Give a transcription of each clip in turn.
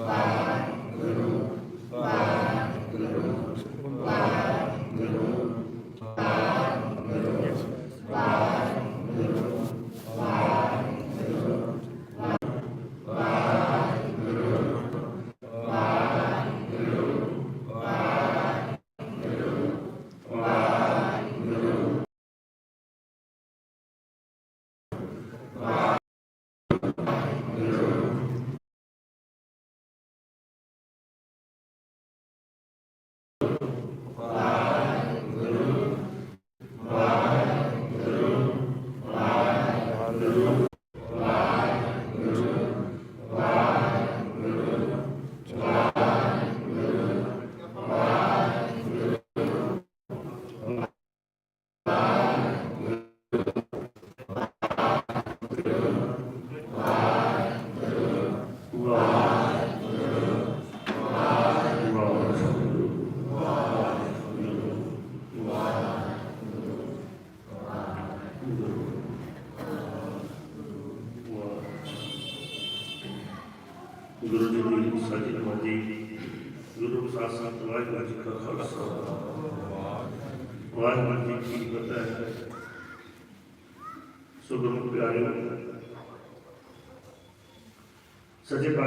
ਗੁਰੂ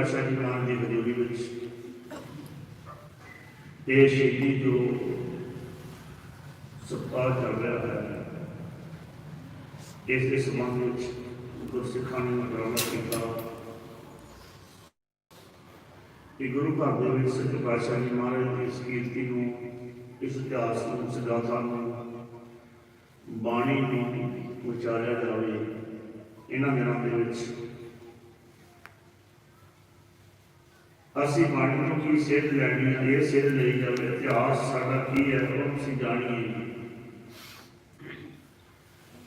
ਪਾਤਸ਼ਾਹ ਜੀ ਮਾਨ ਦੀ ਹਜ਼ੂਰੀ ਵਿੱਚ ਇਹ ਸ਼ਹੀਦੀ ਜੋ ਸਪਤਾਹ ਚੱਲ ਰਿਹਾ ਹੈ, ਇਸ ਦੇ ਸੰਬੰਧ ਵਿੱਚ ਗੁਰਸਿੱਖਾਂ ਨੇ ਉਪਰਾਲਾ ਕੀਤਾ। ਕਿ ਗੁਰੂ ਘਰ ਦੇ ਵਿੱਚ ਸੱਚੇ ਪਾਤਸ਼ਾਹ ਜੀ ਮਹਾਰਾਜ ਦੀ ਇਸ ਕੀਰਤੀ ਨੂੰ, ਇਸ ਇਤਿਹਾਸ ਨੂੰ, ਇਸ ਗਾਥਾ ਨੂੰ ਬਾਣੀ ਨੂੰ ਉਚਾਰਿਆ ਜਾਵੇ। ਇਹਨਾਂ ਦਿਨਾਂ ਦੇ ਵਿੱਚ ਅਸੀਂ ਬਾਣੀ ਤੋਂ ਕੀ ਸੇਧ ਲੈਣੀ ਹੈ, ਇਹ ਸੇਧ ਲਈ ਜਾਵੇ, ਇਤਿਹਾਸ ਸਾਡਾ ਕੀ ਹੈ, ਉਹ ਅਸੀਂ ਜਾਣੀਏ।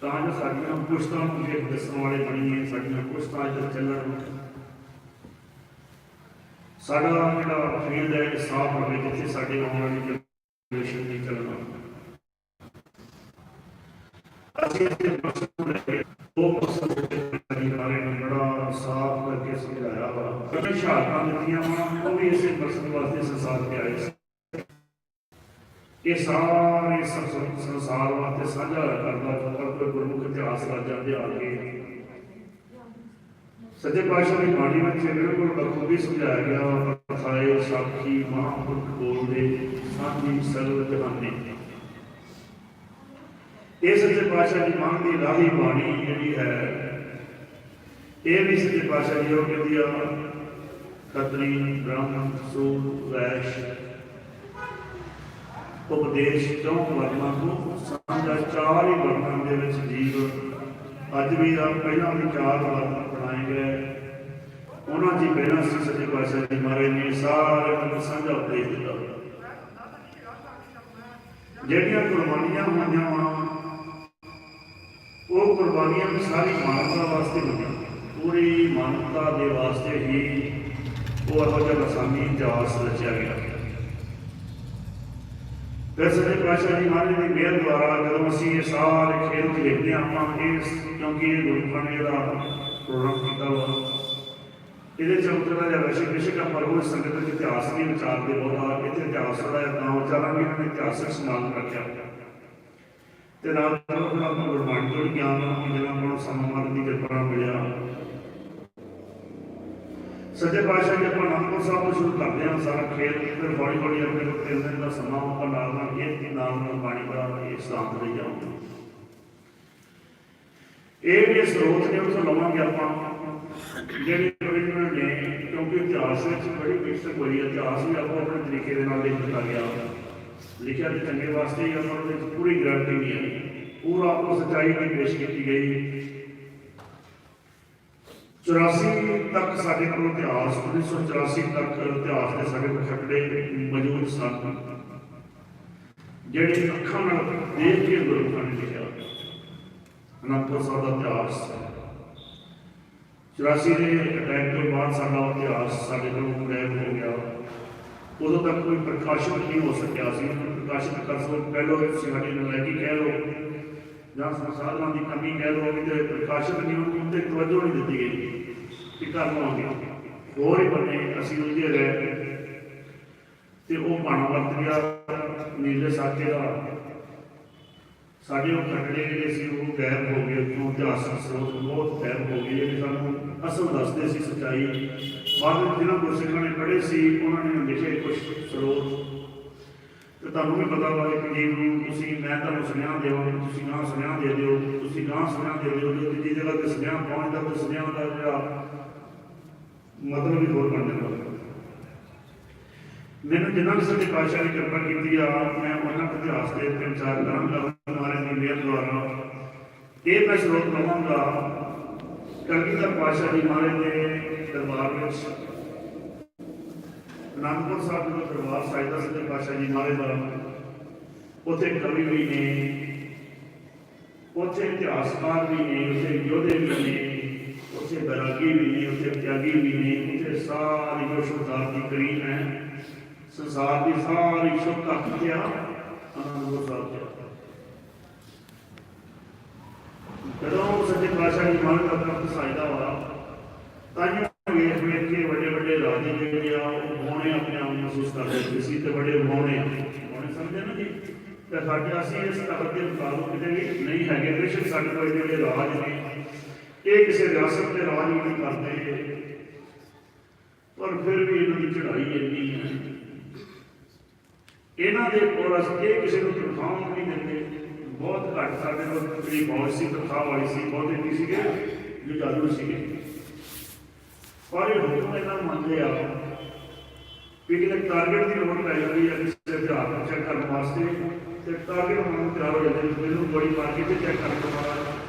ਤਾਂ ਜੋ ਸਾਡੀਆਂ ਪੁਸ਼ਤਾਂ ਨੂੰ ਜੇ ਦੱਸਣ ਵਾਲੇ ਬਣੀਏ ਸਾਡੀਆਂ ਪੁਸ਼ਤਾਂ ਇੱਧਰ ਚੱਲਣ ਸਾਡਾ ਜਿਹੜਾ ਫੀਲਡ ਹੈ, ਇਹ ਸਾਫ਼ ਹੋਵੇ ਜਿੱਥੇ ਸਾਡੇ ਆਉਣ ਵਾਲੀ ਜਨਰੇਸ਼ਨ ਦੀ ਚੱਲਣਾ। ਕਈ ਦਿੱਤੀਆਂ ਵਾ, ਉਹ ਵੀ ਇਸੇ ਮਕਸਦ ਵਾਸਤੇ ਸੰਸਾਰ ਤੇ ਆਏ ਸੀ। ਇਹ ਸਾਰੇ ਸੰਸਾਰ ਵਾਸਤੇ ਸਾਂਝਾ ਕਰਦਾ ਕੋਈ ਗੁਰਮੁਖ ਇਤਿਹਾਸ ਰਾਜਾਂ ਦੇ ਆ ਕੇ ਸੱਚੇ ਪਾਤਸ਼ਾਹ ਦੀ ਬਾਣੀ ਵਿੱਚ ਬਿਲਕੁਲ ਬਖੂਬੀ ਸਮਝਾਇਆ ਗਿਆ ਵਾ ਪਥਾਏ ਸਾਖੀ ਮਹਾਂਪੁਰਖ ਬੋਲਦੇ ਸਾਖੀ ਸਰਵ ਜਹਾਨੇ। ਇਹ ਸੱਚੇ ਪਾਤਸ਼ਾਹ ਦੀ ਮਾਂ ਦੀ ਰਾਹੀ ਬਾਣੀ ਜਿਹੜੀ ਹੈ, ਇਹ ਵੀ ਸੱਚੇ ਪਾਤਸ਼ਾਹ ਜੀ ਉਹ ਕਹਿੰਦੀ ਆ ਖੱਤਰੀ ਬ੍ਰਾਹਮਣ ਸੂਰ ਵੈਸ਼। ਉਪਦੇਸ਼ ਚੌਂ ਵਰਨਾਂ ਨੂੰ ਸਾਂਝਾ ਚਾਰ ਹੀ ਵਰਨਾਂ ਦੇ ਵਿੱਚ ਜੀਵ। ਅੱਜ ਵੀ ਆ ਪਹਿਲਾਂ ਵੀ ਚਾਰ ਵਰਨ ਬਣਾਏ ਗਏ। ਉਹਨਾਂ ਦੀ ਪਹਿਲਾਂ ਸੀ ਸੱਚੇ ਪਾਤਸ਼ਾਹ ਜੀ ਮਹਾਰਾਜ ਨੇ ਸਾਰੇ ਨੂੰ ਸਾਂਝਾ ਉਪਦੇਸ਼ ਦਿੱਤਾ। ਜਿਹੜੀਆਂ ਕੁਰਬਾਨੀਆਂ ਹੋਈਆਂ ਵਾ, ਉਹ ਕੁਰਬਾਨੀਆਂ ਵੀ ਸਾਰੀ ਮਾਨਵਤਾ ਵਾਸਤੇ ਹੋਈਆਂ। ਪੂਰੀ ਮਾਨਵਤਾ ਦੇ ਵਾਸਤੇ ਹੀ ਉਹ ਇਹੋ ਜਿਹਾ ਲਸਾਨੀ ਇਤਿਹਾਸ ਰਚਿਆ ਗਿਆ। ਫਿਰ ਸੱਚੇ ਜੀ ਮਹਾਰਾਜ ਦੀ ਮਿਹਰ ਦੁਆਰਾ ਜਦੋਂ ਅਸੀਂ ਇਹ ਸਾਰੇ ਖੇਲ ਖੇਡਦੇ ਆਪਾਂ ਇਸ ਕਿਉਂਕਿ ਇਹ ਗੁਰਬਾਣੀ ਨੇ ਪ੍ਰੋਗਰਾਮ ਕੀਤਾ ਵਾ ਇਹਦੇ ਚ ਉਤਰਦਾ ਜਾਂ ਵੈਸੇ ਵਿਸ਼ੇ ਦਾ ਪਰਵੋ ਸੰਗਤ ਦੇ ਇਤਿਹਾਸ ਦੀ ਵਿਚਾਰ ਦੇ ਬਹੁਤਾ ਇੱਥੇ ਇਤਿਹਾਸ ਦਾ ਤਾਂ ਵਿਚਾਰਾਂਗੇ ਇਹਨਾਂ ਨੇ ਇਤਿਹਾਸਕ ਸਮਾਨ ਰੱਖਿਆ। ਤੇ ਨਾਲ ਨਾਲ ਫਿਰ ਗੁਰਬਾਣੀ ਤੋਂ ਗਿਆਨ ਨੂੰ ਜਿਹੜਾ ਨੂੰ ਸਮਾਂ ਦੀ ਕਿਰਪਾ ਮਿਲਿਆ। ਸੱਚੇ ਪਾਤਸ਼ਾਹ ਜੀ ਆਪਾਂ ਅਨੰਦਪੁਰ ਸਾਹਿਬ ਤੋਂ ਸ਼ੁਰੂ ਕਰਦੇ ਹਾਂ, ਸਾਰਾ ਖੇਲ ਫਿਰ ਹੌਲੀ ਹੌਲੀ ਆਪਣੇ ਕੋਲ ਤਿੰਨ ਦਿਨ ਦਾ ਸਮਾਂ ਆਪਾਂ ਨਾਲ ਨਾਲ ਇਹ ਦੀ ਨਾਲ ਨਾਲ ਬਾਣੀ ਦਾ ਇਹ ਸਿਧਾਂਤ ਲਈ ਜਾਵਾਂਗੇ। ਇਹ ਜਿਹੜੇ ਸਰੋਤ ਨੇ ਉੱਥੋਂ ਲਵਾਂਗੇ ਆਪਾਂ, ਜਿਹੜੇ original ਨੇ ਕਿਉਂਕਿ ਇਤਿਹਾਸ ਵਿੱਚ ਬੜੀ ਵਿਕਸਿਤ ਹੋਈ ਇਤਿਹਾਸ ਵੀ ਆਪੋ ਆਪਣੇ ਤਰੀਕੇ ਦੇ ਨਾਲ ਲਿਖ ਦਿੱਤਾ ਗਿਆ। ਲਿਖਿਆ ਤੇ ਚੰਗੇ ਵਾਸਤੇ ਹੀ ਆਪਾਂ ਨੂੰ ਪੂਰੀ ਗਾਰੰਟੀ ਨਹੀਂ ਹੈ। ਪੂਰਾ ਆਪੋ ਸੱਚਾਈ ਦੀ ਪੇਸ਼ ਕੀਤੀ ਗਈ। 84 ਤੱਕ ਸਾਡੇ ਕੋਲ ਇਤਿਹਾਸ 1984 ਤੱਕ ਇਤਿਹਾਸ ਦੇ ਸਾਡੇ ਕੋਲ ਖੱਟੜੇ ਮੌਜੂਦ ਸਨ। ਜਿਹੜੇ ਅੱਖਾਂ ਨਾਲ ਦੇਖ ਕੇ ਗੁਰਮੁਖਾਂ ਨੇ ਲਿਖਿਆ, ਅਨੰਦਪੁਰ ਸਾਹਿਬ ਦਾ ਇਤਿਹਾਸ। 84 ਦੇ ਅਟੈਕ ਤੋਂ ਬਾਅਦ ਸਾਡਾ ਇਤਿਹਾਸ ਸਾਡੇ ਕੋਲ ਗਾਇਬ ਹੋ ਗਿਆ। ਉਦੋਂ ਤੱਕ ਕੋਈ ਪ੍ਰਕਾਸ਼ਿਤ ਨਹੀਂ ਹੋ ਸਕਿਆ ਸੀ। ਪ੍ਰਕਾਸ਼ਿਤ ਕਰ ਸੋ ਪਹਿਲੋ ਸਾਡੀ ਨਲਾਇਕੀ ਕਹਿ ਲਓ, ਜਾਂ ਸੰਸਾਧਨਾਂ ਦੀ ਕਮੀ ਕਹਿ ਲਓ ਕਿ ਤੇ ਪ੍ਰਕਾਸ਼ਿਤ ਨਹੀਂ ਹੋਣੀ ਤੇ ਤਵੱਜੋ ਨਹੀਂ ਦਿੱਤੀ ਗਈ। ਕਿ ਕਰ ਲਵਾਂਗੇ ਹੋਰ ਹੀ ਬੰਨੇ ਅਸੀਂ ਉਲਝੇ ਰਹੇ ਤੇ ਉਹ ਬਣ ਵਰਤ ਗਿਆ, ਨੀਲੇ ਸਾਕੇ ਦਾ। ਸਾਡੇ ਉਹ ਖੰਡੜੇ ਜਿਹੜੇ ਸੀ, ਉਹ ਗਾਇਬ ਹੋ ਗਏ। ਉੱਥੋਂ ਇਤਿਹਾਸਕ ਸਰੋਤ ਬਹੁਤ ਗਾਇਬ ਹੋ ਗਏ ਜਿਹੜੇ ਸਾਨੂੰ ਅਸਲ ਦੱਸਦੇ ਸੀ ਸੱਚਾਈ। ਬਾਅਦ ਵਿੱਚ ਜਿਹਨਾਂ ਗੁਰਸਿੱਖਾਂ ਨੇ ਪੜ੍ਹੇ ਸੀ, ਉਹਨਾਂ ਨੇ ਲਿਖੇ ਕੁਝ ਸਰੋਤ। ਤੇ ਤੁਹਾਨੂੰ ਵੀ ਪਤਾ ਵਾ ਕਿ ਜੀ ਨੂੰ ਤੁਸੀਂ, ਮੈਂ ਤੁਹਾਨੂੰ ਸੁਨੇਹਾ ਦੇਵਾਂਗਾ, ਤੁਸੀਂ ਨਾ ਸੁਨੇਹਾ ਦੇ ਦਿਓ। ਤੁਸੀਂ ਨਾ ਸੁਨੇਹਾ ਦੇ ਦਿਓ, ਜੇ ਤੀਜੀ ਜਗ੍ਹਾ ਤੇ ਸੁਨੇਹਾ ਪਹੁੰਚਦਾ, ਤਾਂ ਸੁਨੇਹਾ ਦਾ ਜਿਹੜਾ ਮਤਲਬ ਵੀ ਹੋਰ ਬਣ ਜਾਂਦਾ। ਮੈਨੂੰ ਜਿੰਨਾ ਵੀ ਸੱਚੇ ਪਾਤਸ਼ਾਹ ਨੇ ਕਿਰਪਾ ਕੀਤੀ ਆ, ਮੈਂ ਉਹਨਾਂ ਦੇ ਇਤਿਹਾਸ ਦੇ ਤਿੰਨ ਚਾਰ ਕਰਾਂਗਾ ਮਾਰੇ ਦੀ ਮਿਹਰ ਦੁਆਰਾ। ਇਹ ਮੈਂ ਸਰੋਤ ਲਵਾਂਗਾ ਕਲਗੀਧਰ ਪਾਤਸ਼ਾਹ ਜੀ ਮਹਾਰਾਜ ਦੇ ਦਰਬਾਰ ਵਿੱਚ। ਅਨੰਦਪੁਰ ਸਾਹਿਬ ਦੇ ਦਰਬਾਰ ਸਾਹਿਬ ਦਾ ਸੱਚੇ ਪਾਤਸ਼ਾਹ ਜੀ ਮਹਾਰਾਜ ਦਾ। ਉੱਥੇ ਕਵੀ ਵੀ ਨੇ, ਉੱਥੇ ਇਤਿਹਾਸਕਾਰ ਵੀ ਨੇ, ਉੱਥੇ ਯੋਧੇ ਵੀ ਨੇ। ਉੱਥੇ ਬੈਰਾਗੀ ਵੀ ਨੇ ਉੱਥੇ ਤਿਆਗੀ ਵੀ ਨੇ ਉੱਥੇ ਸਾਰੀ ਜੋ ਸ਼ੁਭਦਾਰ ਦੀ ਕਰੀਮ ਹੈ ਸੰਸਾਰ ਦੀ ਸਾਰੀ ਸ਼ੁਭਤਾ ਕਿਹਾ ਅਨੰਦਪੁਰ ਸਾਹਿਬ ਚ ਜਦੋਂ ਸੱਚੇ ਪਾਤਸ਼ਾਹ ਜੀ ਮਹਾਰਾਜ ਦਾ ਪ੍ਰਗਟ ਸਾਜਦਾ ਵਾ ਤਾਂ ਜੀ ਵੇਖ ਵੇਖ ਕੇ ਵੱਡੇ ਵੱਡੇ ਰਾਜੇ ਜਿਹੜੇ ਆ ਉਹ ਹੋਣੇ ਆਪਣੇ ਆਪ ਨੂੰ ਮਹਿਸੂਸ ਕਰਦੇ ਹੁੰਦੇ ਸੀ ਤੇ ਵੱਡੇ ਹੋਣੇ ਹੋਣੇ ਸਮਝਦੇ ਨਾ ਜੀ ਤੇ ਸਾਡੇ ਅਸੀਂ ਇਸ ਤਖਤ ਦੇ ਮੁਤਾਬਕ ਕਿਤੇ ਵੀ ਨਹੀਂ ਹੈਗੇ ਬੇਸ਼ੱਕ ਸਾਡੇ ਕੋਲ ਜਿਹੜੇ ਰਾਜ ਨੇ ਇਹ ਕਿਸੇ ਰਿਆਸਤ ਦੇ ਰਾਜ ਨਹੀਂ ਕਰਦੇ। ਪਰ ਫਿਰ ਵੀ ਇਹਨਾਂ ਦੀ ਚੜ੍ਹਾਈ ਇੰਨੀ ਹੈ। ਇਹਨਾਂ ਦੇ ਕੋਲ ਇਹ ਕਿਸੇ ਨੂੰ ਤਨਖਾਹ ਨਹੀਂ ਦਿੰਦੇ। ਬਹੁਤ ਘੱਟ ਸਾਡੇ ਕੋਲ ਜਿਹੜੀ ਫੌਜ ਸੀ, ਤਨਖਾਹ ਵਾਲੀ ਸੀ, ਬਹੁਤੇ ਨਹੀਂ ਸੀਗੇ, ਜੋ ਜਾਦੂ ਸੀਗੇ। ਪਰ ਇਹ ਹੁਕਮ ਇਹਨਾਂ ਮੰਨਦੇ ਆ ਵੀ ਟਾਰਗੇਟ ਦੀ ਲੋੜ ਪੈ ਜਾਂਦੀ ਹੈ ਕਿਸੇ ਅਧਿਆਪ ਨੂੰ ਚੈੱਕ ਕਰਨ ਵਾਸਤੇ, ਤੇ ਟਾਰਗੇਟ ਨੂੰ ਤਿਆਰ ਹੋ ਜਾਂਦੇ ਨੇ ਮੈਨੂੰ ਬੜੀ ਮਾਰ ਕੇ ਚੈੱਕ ਕਰਨ ਤੋਂ ਬਾਅਦ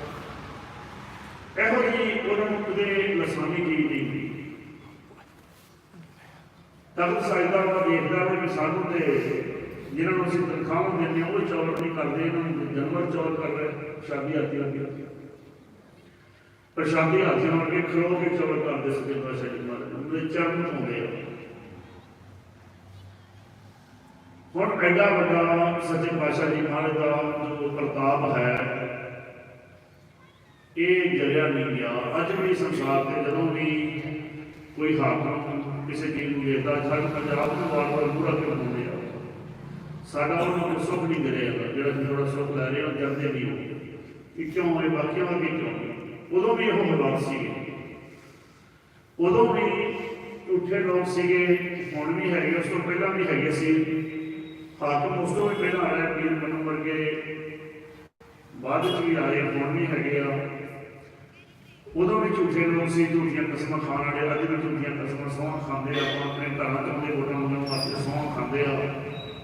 ਉਹਨਾਂ ਲਸਾਨੀ ਚੀਜ਼ ਨਹੀਂ ਤਖਤ ਸਾਹਿਬ ਦਾ ਉਹ ਦੇਖਦਾ ਵੀ ਸਾਨੂੰ ਤੇ ਜਿਹਨਾਂ ਨੂੰ ਅਸੀਂ ਤਨਖਾਹਾਂ ਦਿੰਦੇ ਉਹ ਚੌਲ ਨਹੀਂ ਕਰਦੇ, ਇਹਨਾਂ ਨੂੰ ਜਾਨਵਰ ਚੌਲ ਕਰ ਰਹੇ, ਸ਼ਾਦੀ ਆਤੀ ਲੱਗੀ ਪ੍ਰਸ਼ਾਦੀ ਹੱਥ ਨਾਲ ਕੇ ਖਲੋ ਕੇ ਚੌਲ ਕਰਦੇ ਸਕੇ ਪਾਸ਼ਾ ਜੀ ਮਹਾਰਾਜ ਉਹਦੇ ਚਰਨ ਹੁੰਦੇ ਆ ਹੁਣ ਐਡਾ ਵੱਡਾ ਸੱਚੇ ਪਾਤਸ਼ਾਹ ਜੀ ਮਹਾਰਾਜ ਦਾ ਜੋ ਪ੍ਰਤਾਪ ਹੈ ਇਹ ਜਲਿਆ ਨਹੀਂ ਗਿਆ। ਅੱਜ ਵੀ ਸੰਸਾਰ ਤੇ ਜਦੋਂ ਵੀ ਕੋਈ ਹਾਕਮ ਕਿਸੇ ਚੀਜ਼ ਨੂੰ ਵੇਖਦਾ, ਸਾਡੇ ਪੰਜਾਬ ਨੂੰ ਵਾਰ-ਵਾਰ ਪੂਰਾ ਕਿਉਂ ਹੁੰਦੇ ਆ ਸਾਡਾ ਉਹਨਾਂ ਨੂੰ ਸੁੱਖ ਨਹੀਂ ਮਿਲਿਆ ਜਿਹੜਾ ਅਸੀਂ ਥੋੜਾ ਸੁੱਖ ਲੈ ਰਿਹਾ ਹਾਂ ਜਾਂਦੇ ਨਹੀਂ ਹੋ ਕਿ ਕਿਉਂ ਇਹ ਬਾਕੀਆਂ ਵਰਗੇ ਕਿਉਂ? ਉਦੋਂ ਵੀ ਉਹ ਹਾਲਾਤ ਸੀਗੇ। ਉਦੋਂ ਵੀ ਝੂਠੇ ਲੋਕ ਸੀਗੇ। ਹੁਣ ਵੀ ਹੈਗੇ, ਉਸ ਤੋਂ ਪਹਿਲਾਂ ਵੀ ਹੈਗੇ ਸੀ। ਹਾਕਮ ਉਸ ਤੋਂ ਵੀ ਪਹਿਲਾਂ ਆਇਆ, ਪੀਰ ਬਣਨ ਵਰਗੇ। ਬਾਅਦ ਵਿੱਚ ਵੀ ਆਏ, ਹੁਣ ਵੀ ਹੈਗੇ ਆ। ਉਦੋਂ ਵੀ ਝੂਠੇ ਲੋਕ ਸੀ, ਝੂਠੀਆਂ ਕਸਮਾਂ ਖਾਣ ਵਾਲੇ, ਅੱਜ ਵੀ ਝੂਠੀਆਂ ਕਸਮਾਂ ਸੌਂ ਖਾਂਦੇ ਆ ਆਪਾਂ ਆਪਣੇ ਘਰਾਂ ਚ ਆਉਂਦੇ ਵੋਟਾਂ ਮੰਗਣ ਵਾਸਤੇ ਸੌਂ ਖਾਂਦੇ ਆ,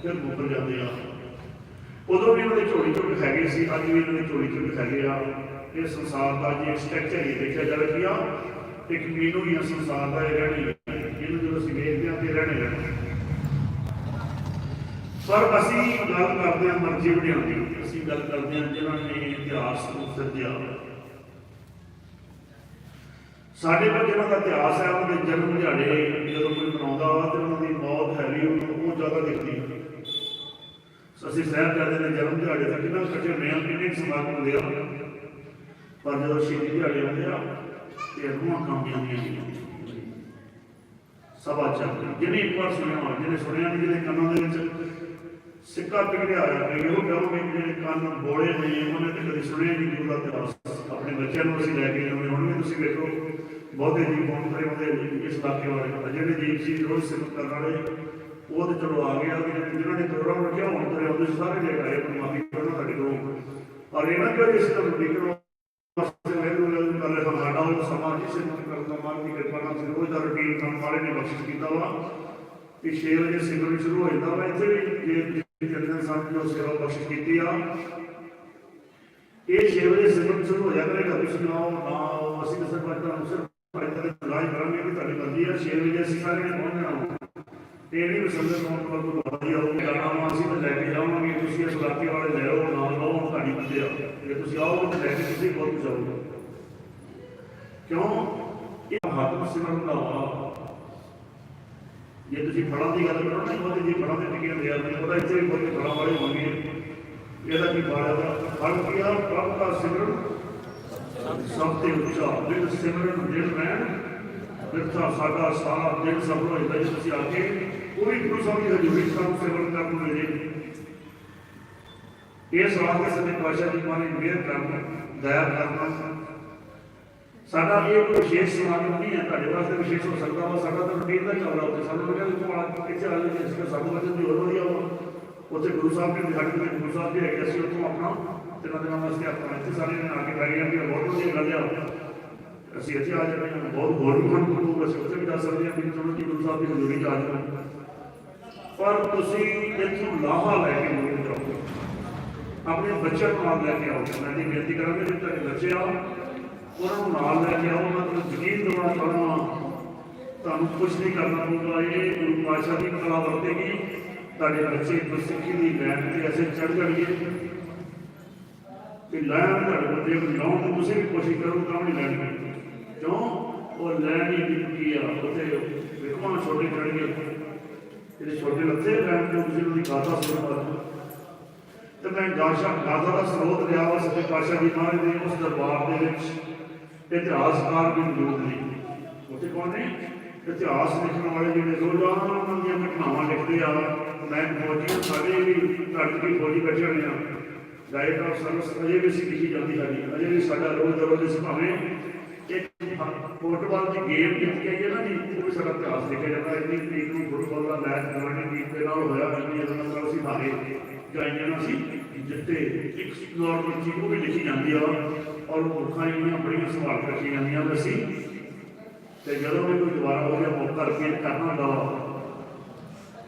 ਫਿਰ ਮੁੱਕਰ ਜਾਂਦੇ ਆ। ਉਦੋਂ ਵੀ ਉਹਨਾਂ ਝੋਲੀ ਝੁੱਟ ਹੈਗੇ ਸੀ, ਅੱਜ ਵੀ ਇਹਨਾਂ ਝੋਲੀ ਝੁੱਟ ਹੈਗੇ ਆ। ਇਹ ਸੰਸਾਰ ਦਾ ਜੇ ਸਟਰਕਚਰ ਹੀ ਦੇਖਿਆ ਜਾਵੇ ਕਿ ਆ ਇੱਕ ਮੀਨੂ ਹੀ ਸੰਸਾਰ ਦਾ ਇਹ ਰਹਿਣੀ ਇਹਨੂੰ ਜਦੋਂ ਅਸੀਂ ਵੇਖਦੇ ਹਾਂ ਤੇ ਰਹਿਣੇ ਰਹਿਣੇ। ਪਰ ਅਸੀਂ ਗੱਲ ਕਰਦੇ ਹਾਂ ਮਰਜ਼ੀ ਬਣਾਉਣ ਦੀ ਅਸੀਂ ਗੱਲ ਕਰਦੇ ਹਾਂ ਜਿਨ੍ਹਾਂ ਨੇ ਇਤਿਹਾਸ ਨੂੰ ਸਿਰਜਿਆ। ਸਾਡੇ ਕੋਲ ਜਿਹਨਾਂ ਦਾ ਇਤਿਹਾਸ ਹੈ ਉਹਨਾਂ ਦੇ ਜਨਮ ਦਿਹਾੜੇ ਜਦੋਂ ਕੋਈ ਮਨਾਉਂਦਾ ਵਾ ਤੇ ਉਹਨਾਂ ਦੀ ਮੌਤ ਹੈਗੀ ਉਹਨੂੰ ਉਹ ਜ਼ਿਆਦਾ ਦਿਖਦੀ ਹੈ ਅਸੀਂ ਸਹਿਬ ਕਰਦੇ ਨੇ, ਜਨਮ ਦਿਹਾੜੇ ਤੇ ਕਿੰਨਾ ਕੱਟੇ ਹੁੰਦੇ ਆ ਕਿੰਨੇ ਸਮਾਗਮ ਹੁੰਦੇ ਆ। ਪਰ ਜਦੋਂ ਸ਼ਹੀਦੀ ਦਿਹਾੜੇ ਹੁੰਦੇ ਆ, ਤੇ ਰੂਹਾਂ ਕੰਬੀਆਂ ਦੀਆਂ ਸਭਾ ਚੱਲਦੀ ਜਿਹਨੇ ਇੱਕ ਵਾਰ ਸੁਣਿਆ ਹੋਵੇ ਜਿਹਨੇ ਸੁਣਿਆ ਨਹੀਂ, ਜਿਹਦੇ ਕੰਨਾਂ ਦੇ ਵਿੱਚ ਸਿੱਕਾ ਪਿਘਲਿਆ ਹੋਇਆ ਹੈ ਇਹੋ ਕਹੋਗੇ ਜਿਹੜੇ ਕੰਨ ਬੋਲੇ ਹੋਏ ਉਹਨੇ ਤੇ ਕਦੇ ਸੁਣਿਆ ਨਹੀਂ ਗੁਰੂ ਦਾ ਆਪਣੇ ਬੱਚਿਆਂ ਨੂੰ ਅਸੀਂ ਲੈ ਕੇ ਜਾਂਦੇ ਹੁਣ ਵੀ ਤੁਸੀਂ ਵੇਖੋ। ਬਹੁਤੇ ਜੀ ਫੋਨ ਕਰੇ ਹੁੰਦੇ ਇਸ ਇਲਾਕੇ ਵਾਲੇ ਆ ਜਿਹੜੇ ਜੀਵ ਸੀ ਰੋਜ਼ ਸਿਮਰਨ ਕਰਨ ਵਾਲੇ, ਉਹ ਤੇ ਚਲੋ ਆ ਗਿਆ ਤੇ ਜਿਹਨਾਂ ਨੇ ਪ੍ਰੋਗਰਾਮ ਰੱਖਿਆ, ਹੁਣ ਤੇ ਉਹਦੇ ਸਾਰੇ ਲੈ ਆਏ ਪਰ ਮਾਫੀ ਕਰਨਾ ਸਾਡੇ ਕੋਲ ਪਰ ਇਹ ਨਾ ਇਸ ਤੋਂ ਨਿਕਲੋ ਵਾਸਤੇ ਸਾਡਾ ਉਹ ਸਮਾਜ ਜਿਸੇ ਕਰਨ ਦਾ ਮਾਨ ਦੀ ਕਿਰਪਾ ਨਾਲ ਰੋਜ਼ ਦਾ ਰੁਟੀਨ ਕੰਮ ਵਾਲੇ ਨੇ ਬਖਸ਼ਿਸ਼ ਕੀਤਾ ਵਾ। ਕਿ 6 ਵਜੇ ਸਿਮਰਨ ਸ਼ੁਰੂ ਹੋ ਜਾਂਦਾ ਵਾ। ਇੱਥੇ ਵੀ ਜੇ ਜਨਰਲ ਸਾਹਿਬ ਨੇ ਸੇਵਾ ਬਖਸ਼ਿਸ਼ ਕੀਤੀ ਆ। ਇਹ 6 ਵਜੇ ਸਿਮਰਨ ਸ਼ੁਰੂ ਹੋ ਜਾ ਕਰੇਗਾ ਤੁਸੀਂ ਨਾਓ ਨਾ ਅਸੀਂ ਤਾਂ ਸਰਪੰਚ ਨੂੰ ਸਿਰਫ ਫਾਇਦਾ ਦੇ ਇਲਾਜ ਕਰਾਂਗੇ ਕਿ ਤੁਹਾਡੀ ਮਰਜ਼ੀ ਹੈ 6 ਵਜੇ ਅਸੀਂ ਸਾਰੇ ਨੇ ਪਹੁੰਚਣਾ ਇਹ ਨਹੀਂ ਵੀ ਸੰਗਤ ਨੂੰ ਕੋਲ ਕੋਈ ਵਧੀਆ ਹੋ ਜਾਣਾ ਵਾ, ਅਸੀਂ ਤਾਂ ਲੈ ਕੇ ਜਾਵਾਂਗੇ। ਤੁਸੀਂ ਇਸ ਇਲਾਕੇ ਵਾਲੇ ਲੈ ਆਓ ਨਾ ਲਓ, ਹੁਣ ਤੁਹਾਡੀ ਮਰਜ਼ੀ ਆ। ਜੇ ਤੁਸੀਂ ਆਓ, ਤਾਂ ਲੈ ਕੇ ਤੁਸੀਂ ਬਹੁਤ ਜਾਓਗੇ ਕਿਉਂ? ਇਹ ਮਹਾਤਮਾ ਸਿਮਰਨ ਦਾ ਵਾ ਜੇ ਤੁਸੀਂ ਫਲਾਂ ਦੀ ਗੱਲ ਕਰੋ ਨਾ ਉਹਦੇ ਜੇ ਫਲਾਂ ਦੇ ਟਿਕੇ ਹੁੰਦੇ ਆ ਮੈਨੂੰ ਪਤਾ ਇੱਥੇ ਵੀ ਬਹੁਤ ਫਲਾਂ ਵਾਲੇ ਹੋਣਗੇ। ਇਹਦਾ ਕੀ ਬਾਤ ਹੈ ਫਲ ਕੀ ਆ, ਪ੍ਰਭ ਦਾ ਸਿਮਰਨ। ਸਭ ਤੇ ਉੱਚਾ ਜਿਸ ਸਿਮਰਨ ਜਿਨ ਮੈਂ ਫਿਰ ਤਾਂ ਸਾਡਾ ਸਾਰਾ ਦਿਨ ਸਫਲ ਹੋ ਜਾਂਦਾ ਜੇ ਤੁਸੀਂ ਆ ਕੇ ਉਹ ਵੀ ਗੁਰੂ ਸਾਹਿਬ ਦੀ ਹਜ਼ੂਰੀ 'ਚ ਸਾਨੂੰ ਸੇਵਨ ਕਰਨ ਨੂੰ ਮਿਲੇ ਇਸ ਵਾਸਤੇ ਸੱਚੇ ਪਾਤਸ਼ਾਹ ਜੀ ਮਾਨੇ ਮਿਹਰ ਕਰਨ ਦਇਆ ਕਰਨਾ ਸਾਡਾ ਇਹ ਕੋਈ ਵਿਸ਼ੇਸ਼ ਸਮਾਗਮ ਨਹੀਂ ਹੈ ਤੁਹਾਡੇ ਵਾਸਤੇ ਵਿਸ਼ੇਸ਼ ਹੋ ਸਕਦਾ ਵਾ ਸਾਡਾ ਤਾਂ ਰੁਟੀਨ ਦਾ ਚੱਲਦਾ ਉੱਥੇ ਸਾਨੂੰ ਲੱਗਿਆ ਕਿ ਕੋਲ ਇੱਥੇ ਆ ਕੇ ਜਿਸ ਸਾਨੂੰ ਵਜਨ ਦੀ ਹੋਰ ਵਧੀਆ ਵਾ ਉੱਥੇ ਗੁਰੂ ਸਾਹਿਬ ਦੇ ਦਿਹਾੜੇ ਤੇ ਗੁਰੂ ਸਾਹਿਬ ਦੇ ਹੈਗੇ ਅਸੀਂ ਉੱਥੋਂ ਆਪਣਾ ਤਿੰਨਾਂ ਦਿਨਾਂ ਵਾਸਤੇ ਆਪਣਾ ਇੱਥੇ ਸਾਰੇ ਨੇ ਆ ਕੇ ਬੈਠ ਗਏ ਕਿ ਬਹੁਤ ਵਧੀਆ ਗੱਲ ਆ। ਅਸੀਂ ਇੱਥੇ ਆ ਜਾਂਦੇ ਹਾਂ, ਬਹੁਤ ਹੋਰ ਵੀ ਸਾਨੂੰ ਲੋਕ ਅਸੀਂ ਉੱਥੇ ਵੀ ਜਾ ਸਕਦੇ ਹਾਂ ਕਿ ਚਲੋ ਜੀ ਗੁਰੂ ਸਾਹਿਬ ਦੀ ਹਜ਼ੂਰੀ 'ਚ ਆ ਜਾਣਾ ਪਰ ਤੁਸੀਂ ਇੱਥੋਂ ਲਾਹਾ ਲੈ ਕੇ ਮੁੜ ਜਾਓ। ਆਪਣੇ ਬੱਚਿਆਂ ਨੂੰ ਨਾਲ ਲੈ ਕੇ ਆਓ। ਮੈਂ ਦੀ ਬੇਨਤੀ ਕਰਾਂਗਾ, ਜੇ ਤੁਹਾਡੇ ਬੱਚੇ ਆ, ਉਹਨਾਂ ਨੂੰ ਨਾਲ ਲੈ ਕੇ ਆਓ, ਉਹਨਾਂ ਨੂੰ ਯਕੀਨ ਦਿਵਾਉਣਾ ਚਾਹੁੰਦਾ ਤੁਹਾਨੂੰ ਕੁਝ ਨਹੀਂ ਕਰਨਾ ਪਊਗਾ। ਇਹ ਗੁਰੂ ਪਾਤਸ਼ਾਹ ਦੀ ਕਲਾ ਵਰਤੇਗੀ। ਤੁਹਾਡੇ ਬੱਚੇ ਗੁਰਸਿੱਖੀ ਦੀ ਲੈਣ ਤੇ ਐਸੇ ਚੜ ਜਾਣਗੇ ਕਿ ਲੈਣ ਤੁਹਾਡੇ ਬੰਦੇ ਨੂੰ ਲਾਉਣ ਦੀ ਤੁਸੀਂ ਵੀ ਕੋਸ਼ਿਸ਼ ਕਰੋ ਤਾਂ ਵੀ ਲੈਣ ਕਿਉਂ? ਉਹ ਲੈਣ ਹੀ ਦਿੱਤੀ ਆ ਉੱਥੇ ਵੇਖੋ ਨਾ ਛੋਟੇ ਚੜ ਗਏ। ਜਿਹੜੇ ਛੋਟੇ ਲੱਥੇ ਲੈਣ ਤੇ ਤੁਸੀਂ ਉਹਦੀ ਗਾਥਾ ਸੁਣੋ ਤੇ ਮੈਂ ਗਾਸ਼ਾ ਗਾਥਾ ਦਾ ਸਰੋਤ ਲਿਆ ਵਾ, ਸੱਚੇ ਪਾਤਸ਼ਾਹ ਜੀ ਮਹਾਰਾਜ ਦੇ, ਉਸ ਦਰਬਾਰ ਦੇ ਵਿੱਚ। ਇਤਿਹਾਸਕਾਰ ਵੀ ਮੌਜੂਦ ਨੇ। ਉੱਥੇ ਕੌਣ ਨੇ? ਇਤਿਹਾਸ ਲਿਖਣ ਵਾਲੇ ਜਿਹੜੇ ਰੋਜ਼ਾਨਾ ਉਹਨਾਂ ਦੀਆਂ ਘਟਨਾਵਾਂ ਲਿਖਦੇ ਆ। ਮੈਂ ਫੌਜੀ ਸਾਡੇ ਵੀ ਘੱਟ ਕੇ ਫੌਜੀ ਬੈਠੇ ਹੋਏ ਆ। ਡਾਇਟ ਆਫ ਸਰਵਿਸ ਅਜੇ ਵੀ ਸੀ ਲਿਖੀ ਜਾਂਦੀ ਸਾਡੀ ਅਜੇ ਵੀ ਸਾਡਾ ਰੋਜ਼ ਦਰੋਜ਼ ਭਾਵੇਂ ਇੱਕ ਫੁੱਟਬਾਲ ਦੀ ਗੇਮ ਜਿੱਤ ਕੇ ਹੈ ਨਾ ਜੀ, ਉਹ ਸਾਡਾ ਇਤਿਹਾਸ ਲਿਖਿਆ ਜਾਂਦਾ ਇੰਨੀ ਤਰੀਕ ਨੂੰ ਫੁੱਟਬਾਲ ਦਾ ਮੈਚ ਕਬੱਡੀ ਟੀਮ ਦੇ ਨਾਲ ਹੋਇਆ ਇੰਨੀ ਉਹਨਾਂ ਨਾਲ ਅਸੀਂ ਹਾਰੇ ਗਾਈਆਂ ਨਾਲ ਸੀ ਜਿੱਤੇ। ਇੱਕ ਨਾਰਮਲ ਚੀਜ਼ ਉਹ ਵੀ ਲਿਖੀ ਜਾਂਦੀ ਆ, ਔਰ ਮੁੱਖਾਂ ਇੰਨੀਆਂ ਬੜੀਆਂ ਸੰਭਾਲ ਕੇ ਰੱਖੀਆਂ ਜਾਂਦੀਆਂ ਨੇ ਤੇ ਜਦੋਂ ਵੀ ਕੋਈ ਦੁਬਾਰਾ ਹੋ ਮੌਕਾ ਰਿਪੀਟ ਕਰਨਾ ਹੁੰਦਾ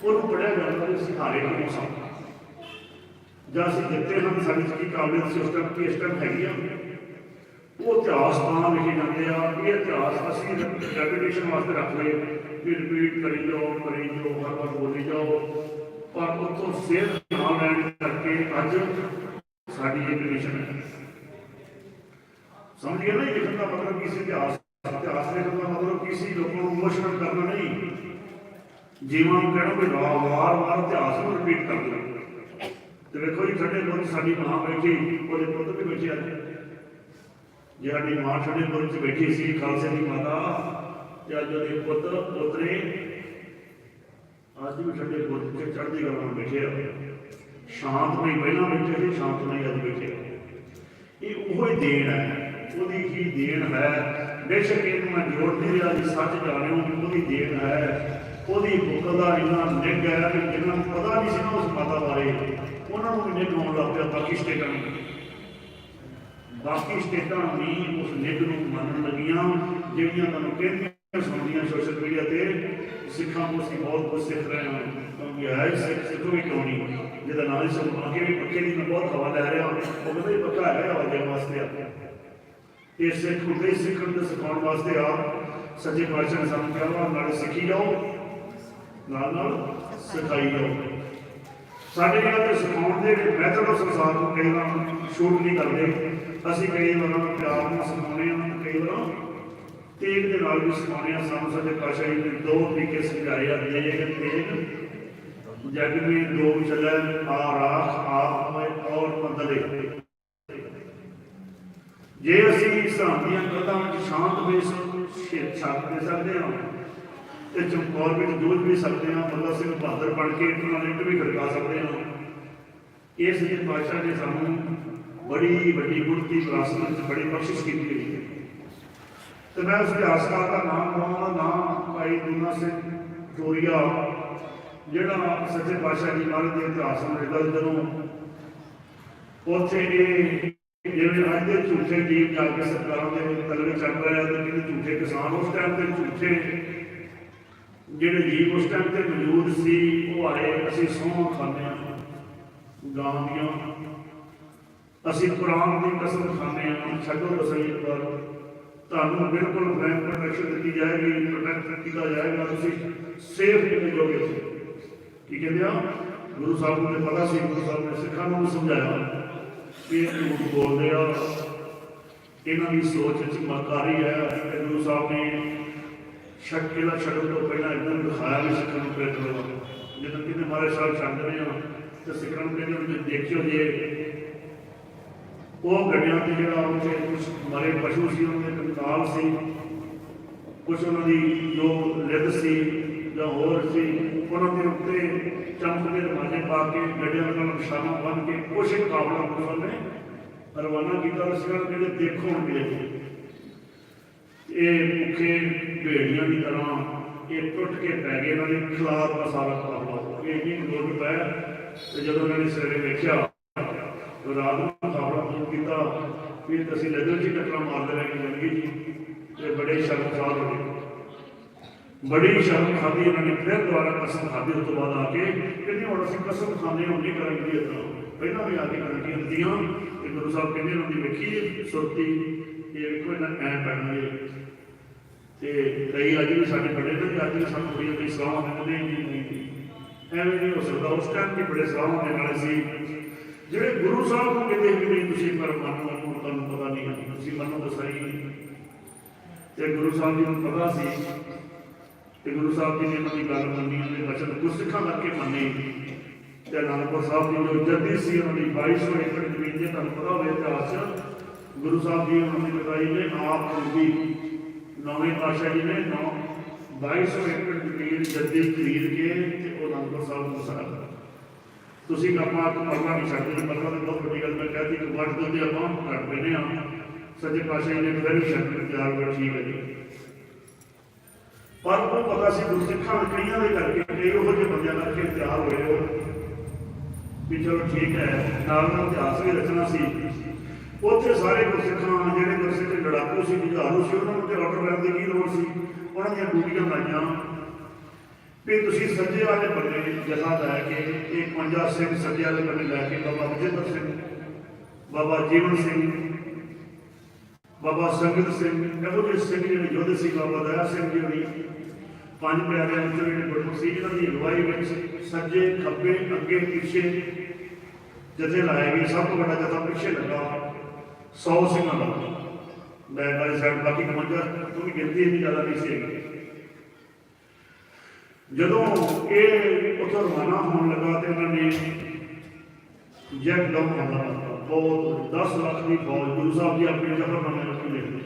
ਉਹਨੂੰ ਪੜਿਆ ਜਾਂਦਾ ਕਿ ਅਸੀਂ ਹਾਰੇ ਨਹੀਂ ਹੋ ਜਾਂ ਅਸੀਂ ਜਿੱਤੇ ਹਨ ਸਾਡੀ ਕੀ ਕਾਬਲੀਅਤ ਸੀ ਕੀ ਇਸ ਹੈਗੀ ਆ, ਉਹ ਇਤਿਹਾਸ ਤਾਂ ਲਿਖੇ ਜਾਂਦੇ ਆ ਇਹ ਇਤਿਹਾਸ ਅਸੀਂ ਰੈਪੀਟੇਸ਼ਨ ਵਾਸਤੇ ਰੱਖ ਲਏ, ਵੀ ਰਿਪੀਟ ਕਰੀ ਜਾਓ ਕਰੀ ਜਾਓ, ਹਰ ਵਾਰ ਬੋਲੀ ਜਾਓ। ਪਰ ਉੱਥੋਂ ਸਿਹਤ ਨਾ ਲੈਣ ਕਰਕੇ ਅੱਜ ਸਾਡੀ ਇਹ ਕੰਡੀਸ਼ਨ ਹੈ ਸਮਝਿਏ ਨਾ ਲਿਖਣ ਦਾ ਮਤਲਬ ਕੀ ਸੀ ਇਤਿਹਾਸ? ਇਤਿਹਾਸ ਲਿਖਣ ਦਾ ਮਤਲਬ ਕੀ ਸੀ? ਲੋਕਾਂ ਨੂੰ ਇਮੋਸ਼ਨਲ ਕਰਨਾ ਨਹੀਂ। ਜੀਵਨ ਨੂੰ ਕਹਿਣਾ ਕੋਈ ਵਾਰ ਵਾਰ ਇਤਿਹਾਸ ਨੂੰ ਰਿਪੀਟ ਕਰ ਦਿਓ। ਤੇ ਵੇਖੋ ਜੀ ਸਾਡੇ ਕੋਲ ਸਾਡੀ ਮਾਂ ਬੈਠੀ ਉਹਦੇ ਪੁੱਤ ਵੀ ਬੈਠੇ ਅੱਜ ਜੇ ਸਾਡੀ ਮਾਂ ਸਾਡੇ ਕੋਲ ਚ ਬੈਠੀ ਸੀ ਖਾਲਸੇ ਦੀ ਮਾਤਾ ਤੇ ਅੱਜ ਉਹਦੇ ਪੁੱਤ ਪੋਤਰੇ ਅੱਜ ਵੀ ਸਾਡੇ ਕੋਲ ਚ ਚੜ੍ਹਦੀ ਕਲਾ ਨਾਲ ਬੈਠੇ ਆ ਸ਼ਾਂਤਮਈ ਪਹਿਲਾਂ ਬੈਠੇ ਸੀ ਸ਼ਾਂਤਮਈ ਅੱਜ ਬੈਠੇ ਆ ਇਹ ਉਹੋ ਹੀ ਦੇਣ ਹੈ ਉਹਦੀ ਹੀ ਦੇਣ ਹੈ ਬੇਸ਼ੱਕ ਇਹਨੂੰ ਮੈਂ ਜੋੜ ਨਹੀਂ ਰਿਹਾ ਜੀ ਸੱਚ ਜਾਣਿਓ ਉਹਦੀ ਦੇਣ ਹੈ ਉਹਦੀ ਬੁੱਕ ਦਾ ਇੰਨਾ ਨਿੱਘ ਹੈ ਕਿ ਜਿਹਨਾਂ ਨੂੰ ਪਤਾ ਨਹੀਂ ਸੀ ਨਾ ਉਸ ਮਾਤਾ ਬਾਰੇ, ਉਹਨਾਂ ਨੂੰ ਵੀ ਨਿੱਘ ਆਉਣ ਲੱਗ ਪਿਆ ਬਾਕੀ ਸਟੇਟਾਂ ਨੂੰ। ਬਾਕੀ ਸਟੇਟਾਂ ਵੀ ਉਸ ਨਿੱਘ ਨੂੰ ਮੰਨਣ ਲੱਗੀਆਂ, ਜਿਹੜੀਆਂ ਤੁਹਾਨੂੰ ਕਹਿੰਦੀਆਂ ਸੁਣਦੀਆਂ ਸੋਸ਼ਲ ਮੀਡੀਆ ਤੇ, ਸਿੱਖਾਂ ਨੂੰ ਅਸੀਂ ਬਹੁਤ ਕੁਝ ਸਿੱਖ ਰਹੇ ਹਾਂ, ਕਿਉਂਕਿ ਹੈ ਸਿੱਖ ਸਿੱਖੋਗੇ ਕਿਉਂ ਨਹੀਂ? ਜਿਹਦਾ ਨਾਲ ਹੀ ਸਭ ਅੱਗੇ ਵੀ ਪੱਕੇ ਦੀ ਮੈਂ ਬਹੁਤ ਹਵਾ ਲੈ ਰਿਹਾ ਉਹ ਕਹਿੰਦਾ ਇਹ ਪੱਕਾ ਹੈ ਹਵਾ ਦੇਣ ਵਾਸਤੇ ਆ। ਇਹ ਸਿੱਖ ਹੁੰਦੇ ਸਿੱਖਣ ਤੇ ਸਿਖਾਉਣ ਵਾਸਤੇ ਆ। ਸੱਚੇ ਪਾਤਸ਼ਾਹ ਨੇ ਸਾਨੂੰ ਕਿਹਾ ਵਾ ਨਾਲੇ ਸਿੱਖੀ ਜਾਓ। ਨਾਲ ਨਾਲ ਸਿਖਾਈ ਜਾਓ। ਸਾਡੇ ਜਿਹੜਾ ਤੇ ਸਿਖਾਉਣ ਦੇ ਮੈਥਡ ਉਹ ਸੰਸਾਰ ਨੂੰ ਕਈ ਵਾਰ ਸ਼ੂਟ ਨਹੀਂ ਕਰਦੇ। ਅਸੀਂ ਕਈ ਵਾਰ ਪਿਆਰ ਨਾਲ ਸਿਖਾਉਂਦੇ ਹਾਂ, ਕਈ ਵਾਰ ਤੇਗ ਦੇ ਨਾਲ ਵੀ ਸਿਖਾਉਂਦੇ ਹਾਂ। ਸਾਨੂੰ ਸਾਡੇ ਪਾਸ਼ਾ ਜੀ ਨੇ ਦੋ ਤਰੀਕੇ ਸਮਝਾਏ ਆ ਤੇਗ ਤੇਗ ਜਗ ਵੀ ਦੋ ਚੱਲੈ, ਆ ਰਾਖ ਆਪ ਹੋਏ ਔਰ, ਬਦਲੇ। ਜੇ ਅਸੀਂ ਸਾਂਝੀਆਂ ਕਥਾਂ ਵਿੱਚ ਸ਼ਾਂਤ ਵੇਸ ਛੇੜ ਛਾਪ ਦੇ ਸਕਦੇ ਹਾਂ ਤੇ ਚਮਕੌਰ ਵਿੱਚ ਜੂਝ ਵੀ ਸਕਦੇ ਹਾਂ ਬੰਦਾ ਸਿੰਘ ਬਹਾਦਰ ਬਣ ਕੇ ਟੂਰਨਾਮੈਂਟ ਵੀ ਖੜਕਾ ਸਕਦੇ ਹਾਂ। ਇਸ ਲਈ ਪਾਤਸ਼ਾਹ ਨੇ ਸਾਨੂੰ ਬੜੀ ਵੱਡੀ ਗੁਰਤੀ ਵਿਰਾਸਤ ਵਿੱਚ ਬੜੀ ਬਖਸ਼ਿਸ਼ ਕੀਤੀ ਹੋਈ ਹੈ। ਤੇ ਮੈਂ ਉਸ ਇਤਿਹਾਸਕਾਰ ਦਾ ਨਾਮ ਲਵਾਂਗਾ ਨਾਮ ਭਾਈ ਦੂਨਾ ਸਿੰਘ ਟੋਰੀਆ ਜਿਹੜਾ ਸੱਚੇ ਪਾਤਸ਼ਾਹ ਜੀ ਮਹਾਰਾਜ ਦੇ ਇਤਿਹਾਸ ਨੂੰ ਲਿਖਦਾ ਸੀ ਜਦੋਂ ਉੱਥੇ ਇਹ ਜਿਵੇਂ ਅੱਜ ਦੇ ਝੂਠੇ ਜੀਵ ਜਾ ਕੇ ਸਰਕਾਰਾਂ ਦੇ ਤਲਵੇ ਚੱਲ ਰਹੇ ਆ ਤੇ ਜਿਹੜੇ ਝੂਠੇ ਕਿਸਾਨ ਉਸ ਟਾਈਮ ਤੇ ਝੂਠੇ ਜਿਹੜੇ ਜੀਵ ਉਸ ਟਾਈਮ ਤੇ ਮੌਜੂਦ ਸੀ, ਉਹ ਆਏ, ਅਸੀਂ ਸੋਹਾਂ ਖਾਂਦੇ ਆ ਗਾਂ ਦੀਆਂ। ਅਸੀਂ ਕੁਰਾਨ ਦੀ ਕਸਮ ਖਾਂਦੇ ਆ ਛੱਡੋ ਰਸਈ ਪਰ ਤੁਹਾਨੂੰ ਬਿਲਕੁਲ ਬੈਂਕ ਪ੍ਰੋਟੈਕਸ਼ਨ ਦਿੱਤੀ ਜਾਏਗੀ ਪ੍ਰੋਟੈਕਟ ਕੀਤਾ ਜਾਏਗਾ, ਤੁਸੀਂ ਸੇਫ ਨਿਕਲੋਗੇ ਉੱਥੇ ਕੀ ਕਹਿੰਦੇ ਆ? ਗੁਰੂ ਸਾਹਿਬ ਨੂੰ ਪਤਾ ਸੀ, ਗੁਰੂ ਸਾਹਿਬ ਨੇ ਸਿੱਖਾਂ ਨੂੰ ਵੀ ਸਮਝਾਇਆ ਕਿ ਇਹ ਬੋਲਦੇ ਆ। ਇਹਨਾਂ ਦੀ ਸੋਚ ਵਿੱਚ ਮਕਾਰੀ ਹੈ ਗੁਰੂ ਸਾਹਿਬ ਨੇ ਸ਼ੱਕੇ ਦਾ ਛੱਡਣ ਤੋਂ ਪਹਿਲਾਂ ਇਦਾਂ ਦਿਖਾਇਆ ਵੀ ਸਿੱਖਾਂ ਨੂੰ ਪ੍ਰੇਤ ਕਰੋ। ਜਦੋਂ ਕਿਤੇ ਮਾਰੇ ਸਾਹਿਬ ਛੱਡ ਰਹੇ ਆ ਤੇ ਸਿੱਖਾਂ ਨੂੰ ਕਹਿੰਦੇ ਹੁੰਦੇ ਦੇਖਿਓ ਜੇ ਉਹ ਗੱਡਿਆਂ ਤੇ ਜਿਹੜਾ ਉੱਥੇ ਕੁਝ ਮਰੇ ਪਸ਼ੂ ਸੀ, ਉਹਨਾਂ ਦੇ ਕੰਕਾਲ ਸੀ ਕੁਝ ਉਹਨਾਂ ਦੀ ਜੋ ਲਿਦ ਸੀ ਜਾਂ ਹੋਰ ਸੀ, ਉਹਨਾਂ ਦੇ ਉੱਤੇ ਚਮਕ ਦੇ ਪਾ ਕੇ ਗੱਡਿਆਂ ਨਾਲ ਨਿਸ਼ਾਨਾ ਬੰਨ ਕੇ ਕੁਝ ਇੱਕ ਕਾਬਲਾ ਮੁਸਲ ਨੇ ਰਵਾਨਾ ਕੀਤਾ ਉਸ ਜਿਹੜੇ ਦੇਖੋ ਮਿਲੇ ਇਹ ਭੁੱਖੇ ਭੇੜੀਆਂ ਦੀ ਤਰ੍ਹਾਂ ਇਹ ਟੁੱਟ ਕੇ ਪੈ ਗਏ, ਇਹਨਾਂ ਦੇ ਖਿਲਾਫ ਦਾ ਸਾਰਾ ਕਾਬਲਾ ਇਹ ਨਹੀਂ ਲੋਟ ਪਿਆ ਤੇ ਜਦੋਂ ਇਹਨਾਂ ਨੇ ਸਵੇਰੇ ਵੇਖਿਆ, ਰਾਤ ਨੂੰ ਕਾਬਲਾ ਫੋਨ ਕੀਤਾ, ਫਿਰ ਅਸੀਂ ਲੱਡੂ ਜੀ ਟੱਕਰਾਂ ਮਾਰਦੇ ਰਹੇ ਕਿ ਜੀ, ਤੇ ਬੜੇ ਸ਼ਰਮਸਾਰ ਹੋ ਗਏ। ਬੜੀ ਸ਼ਰਮ ਖਾਦੀ ਇਹਨਾਂ ਨੇ, ਫਿਰ ਦੁਬਾਰਾ ਕਸਮ ਖਾਦੀ ਉਸ ਤੋਂ ਬਾਅਦ ਆ ਕੇ ਕਹਿੰਦੇ ਹੁਣ ਅਸੀਂ ਕਸਮ ਖਾਂਦੇ ਹਾਂ ਨਹੀਂ ਕਰਾਂਗੇ ਇਦਾਂ ਪਹਿਲਾਂ ਵੀ ਆ ਕੇ ਕਰਾਂਗੇ ਹੁੰਦੀਆਂ, ਤੇ ਗੁਰੂ ਸਾਹਿਬ ਕਹਿੰਦੇ ਉਹਨਾਂ ਦੀ ਵੇਖੀ ਸੁਰਤੀ ਇਹ ਵੇਖੋ ਇਹਨਾਂ ਐ ਪੈਣਗੇ ਤੇ ਕਈ ਅੱਜ ਵੀ ਸਾਡੇ ਬੜੇ ਨੇ ਅੱਜ ਸਾਨੂੰ ਬੜੀ ਬੜੀ ਸਲਾਹਾਂ ਦਿੰਦੇ ਨਹੀਂ ਨਹੀਂ ਐਵੇਂ ਨਹੀਂ ਹੋ ਸਕਦਾ, ਉਸ ਟਾਈਮ ਵੀ ਬੜੇ ਸਲਾਹਾਂ ਦੇਣ ਵਾਲੇ ਸੀ। ਜਿਹੜੇ ਗੁਰੂ ਸਾਹਿਬ ਨੂੰ ਕਹਿੰਦੇ ਕਿ ਨਹੀਂ ਤੁਸੀਂ ਪਰ ਨੂੰ ਤੁਹਾਨੂੰ ਪਤਾ ਨਹੀਂ ਹੈ ਤੁਸੀਂ ਮੰਨੋ ਤਾਂ ਤੇ ਗੁਰੂ ਸਾਹਿਬ ਜੀ ਨੂੰ ਪਤਾ ਸੀ ਤੇ ਗੁਰੂ ਸਾਹਿਬ ਜੀ ਨੇ ਉਹਨਾਂ ਦੀ ਗੱਲ ਮੰਨੀ ਉਹਦੇ ਬਚਨ ਗੁਰਸਿੱਖਾਂ ਕਰਕੇ ਮੰਨੇ। ਤੇ ਅਨੰਦਪੁਰ ਸਾਹਿਬ ਦੀ ਜੋ ਜੱਦੀ ਸੀ, ਉਹਨਾਂ ਦੀ 2200 ਏਕੜ ਜ਼ਮੀਨ ਦੇ ਤੁਹਾਨੂੰ ਪਤਾ ਹੋਵੇ ਇਤਿਹਾਸ, ਗੁਰੂ ਸਾਹਿਬ ਜੀ ਉਹਨਾਂ ਦੀ ਬਤਾਈ ਨੇ ਆਪ ਖੁਦੀ ਨੌਵੇਂ ਪਾਤਸ਼ਾਹ ਜੀ ਨੇ ਨੌ 2200 ਏਕੜ ਜ਼ਮੀਨ ਜੱਦੀ ਖਰੀਦ ਕੇ ਤੇ ਉਹ ਅਨੰਦਪੁਰ ਸਾਹਿਬ ਨੂੰ ਵਸਾਇਆ ਤੁਸੀਂ ਆਪਾਂ ਆਪ ਨਹੀਂ ਛੱਡਦੇ ਮਰਨਾ ਤਾਂ ਬਹੁਤ ਵੱਡੀ ਗੱਲ ਮੈਂ ਕਹਤੀ, ਕਿ ਵੱਡ ਤੋਂ ਤੇ ਆਪਾਂ ਘੱਟ ਪੈਨੇ ਆ। ਸੱਜੇ ਪਾਤਸ਼ਾਹ ਜੀ ਨੇ ਫਿਰ ਵੀ ਛੱਡ ਠੀਕ ਹੈ ਜੀ। ਪਰ ਉਹ ਪਤਾ ਸੀ ਗੁਰਸਿੱਖਾਂ ਕਈਆਂ ਦੇ ਕਰਕੇ ਕਈ ਉਹੋ ਜਿਹੇ ਬੰਦਿਆਂ ਕਰਕੇ ਤਿਆਰ ਹੋਏ ਹੋ ਵੀ ਚਲੋ ਠੀਕ ਹੈ, ਨਾਲ ਨਾਲ ਇਤਿਹਾਸ ਵੀ ਰਚਨਾ ਸੀ। ਉੱਥੇ ਸਾਰੇ ਗੁਰਸਿੱਖਾਂ ਜਿਹੜੇ ਗੁਰਸਿੱਖ ਲੜਾਕੂ ਸੀ, ਜੁਝਾਰੂ ਸੀ, ਉਹਨਾਂ ਨੂੰ ਤੇ ਆਰਡਰ ਲੈਣ ਦੀ ਕੀ ਲੋੜ ਸੀ? ਉਹਨਾਂ ਦੀਆਂ ਡਿਊਟੀਆਂ ਲਾਈਆਂ ਵੀ ਤੁਸੀਂ ਸੱਜੇ ਵਾਲੇ ਬੰਦੇ ਜਥਾ ਲੈ ਕੇ ਇਹ 50 ਸਿੰਘ ਸੱਜੇ ਵਾਲੇ ਬੰਨੇ ਲੈ ਕੇ ਬਾਬਾ ਬਜਿੰਦਰ ਸਿੰਘ, ਬਾਬਾ ਜੀਵਨ ਸਿੰਘ, ਬਾਬਾ ਸੰਗਤ ਸਿੰਘ, ਇਹੋ ਜਿਹੇ ਸਿੰਘ ਜਿਹੜੇ ਯੋਧੇ ਸੀ, ਬਾਬਾ ਦਇਆ ਸਿੰਘ ਜੀ ਹੋਣੀ, ਪੰਜ ਪਿਆਰਿਆਂ ਵਿੱਚੋਂ ਜਿਹੜੇ ਗੁਰਮੁਖ ਸੀ ਇਹਨਾਂ ਦੀ ਅਗਵਾਈ ਵਿੱਚ ਸੱਜੇ, ਖੱਬੇ, ਅੱਗੇ, ਪਿੱਛੇ ਜਥੇ ਲਾਏ ਗਏ, ਸਭ ਤੋਂ ਵੱਡਾ ਜਥਾ ਪਿੱਛੇ ਲੱਗਾ 100 ਸਿੰਘਾਂ ਦਾ। ਮੈਂ ਬਾਈ ਸਾਈਡ ਬਾਕੀ 51 ਤੋਂ ਵੀ ਗਿਣਤੀ ਇੰਨੀ ਜ਼ਿਆਦਾ ਨਹੀਂ ਸੀ ਹੈਗੀ। ਜਦੋਂ ਇਹ ਉੱਥੋਂ ਰਵਾਨਾ ਹੋਣ ਲੱਗਾ ਤੇ ਉਹਨਾਂ ਨੇ ਜੈਕ ਡਾਊਨ ਹਮਲਾ ਕੀਤਾ ਬਹੁਤ 10 ਲੱਖ ਦੀ ਫੌਜ ਗੁਰੂ ਸਾਹਿਬ ਜੀ ਆਪਣੇ ਜਫਰਨਾਮੇ ਵਿੱਚ ਲਿਖਦੇ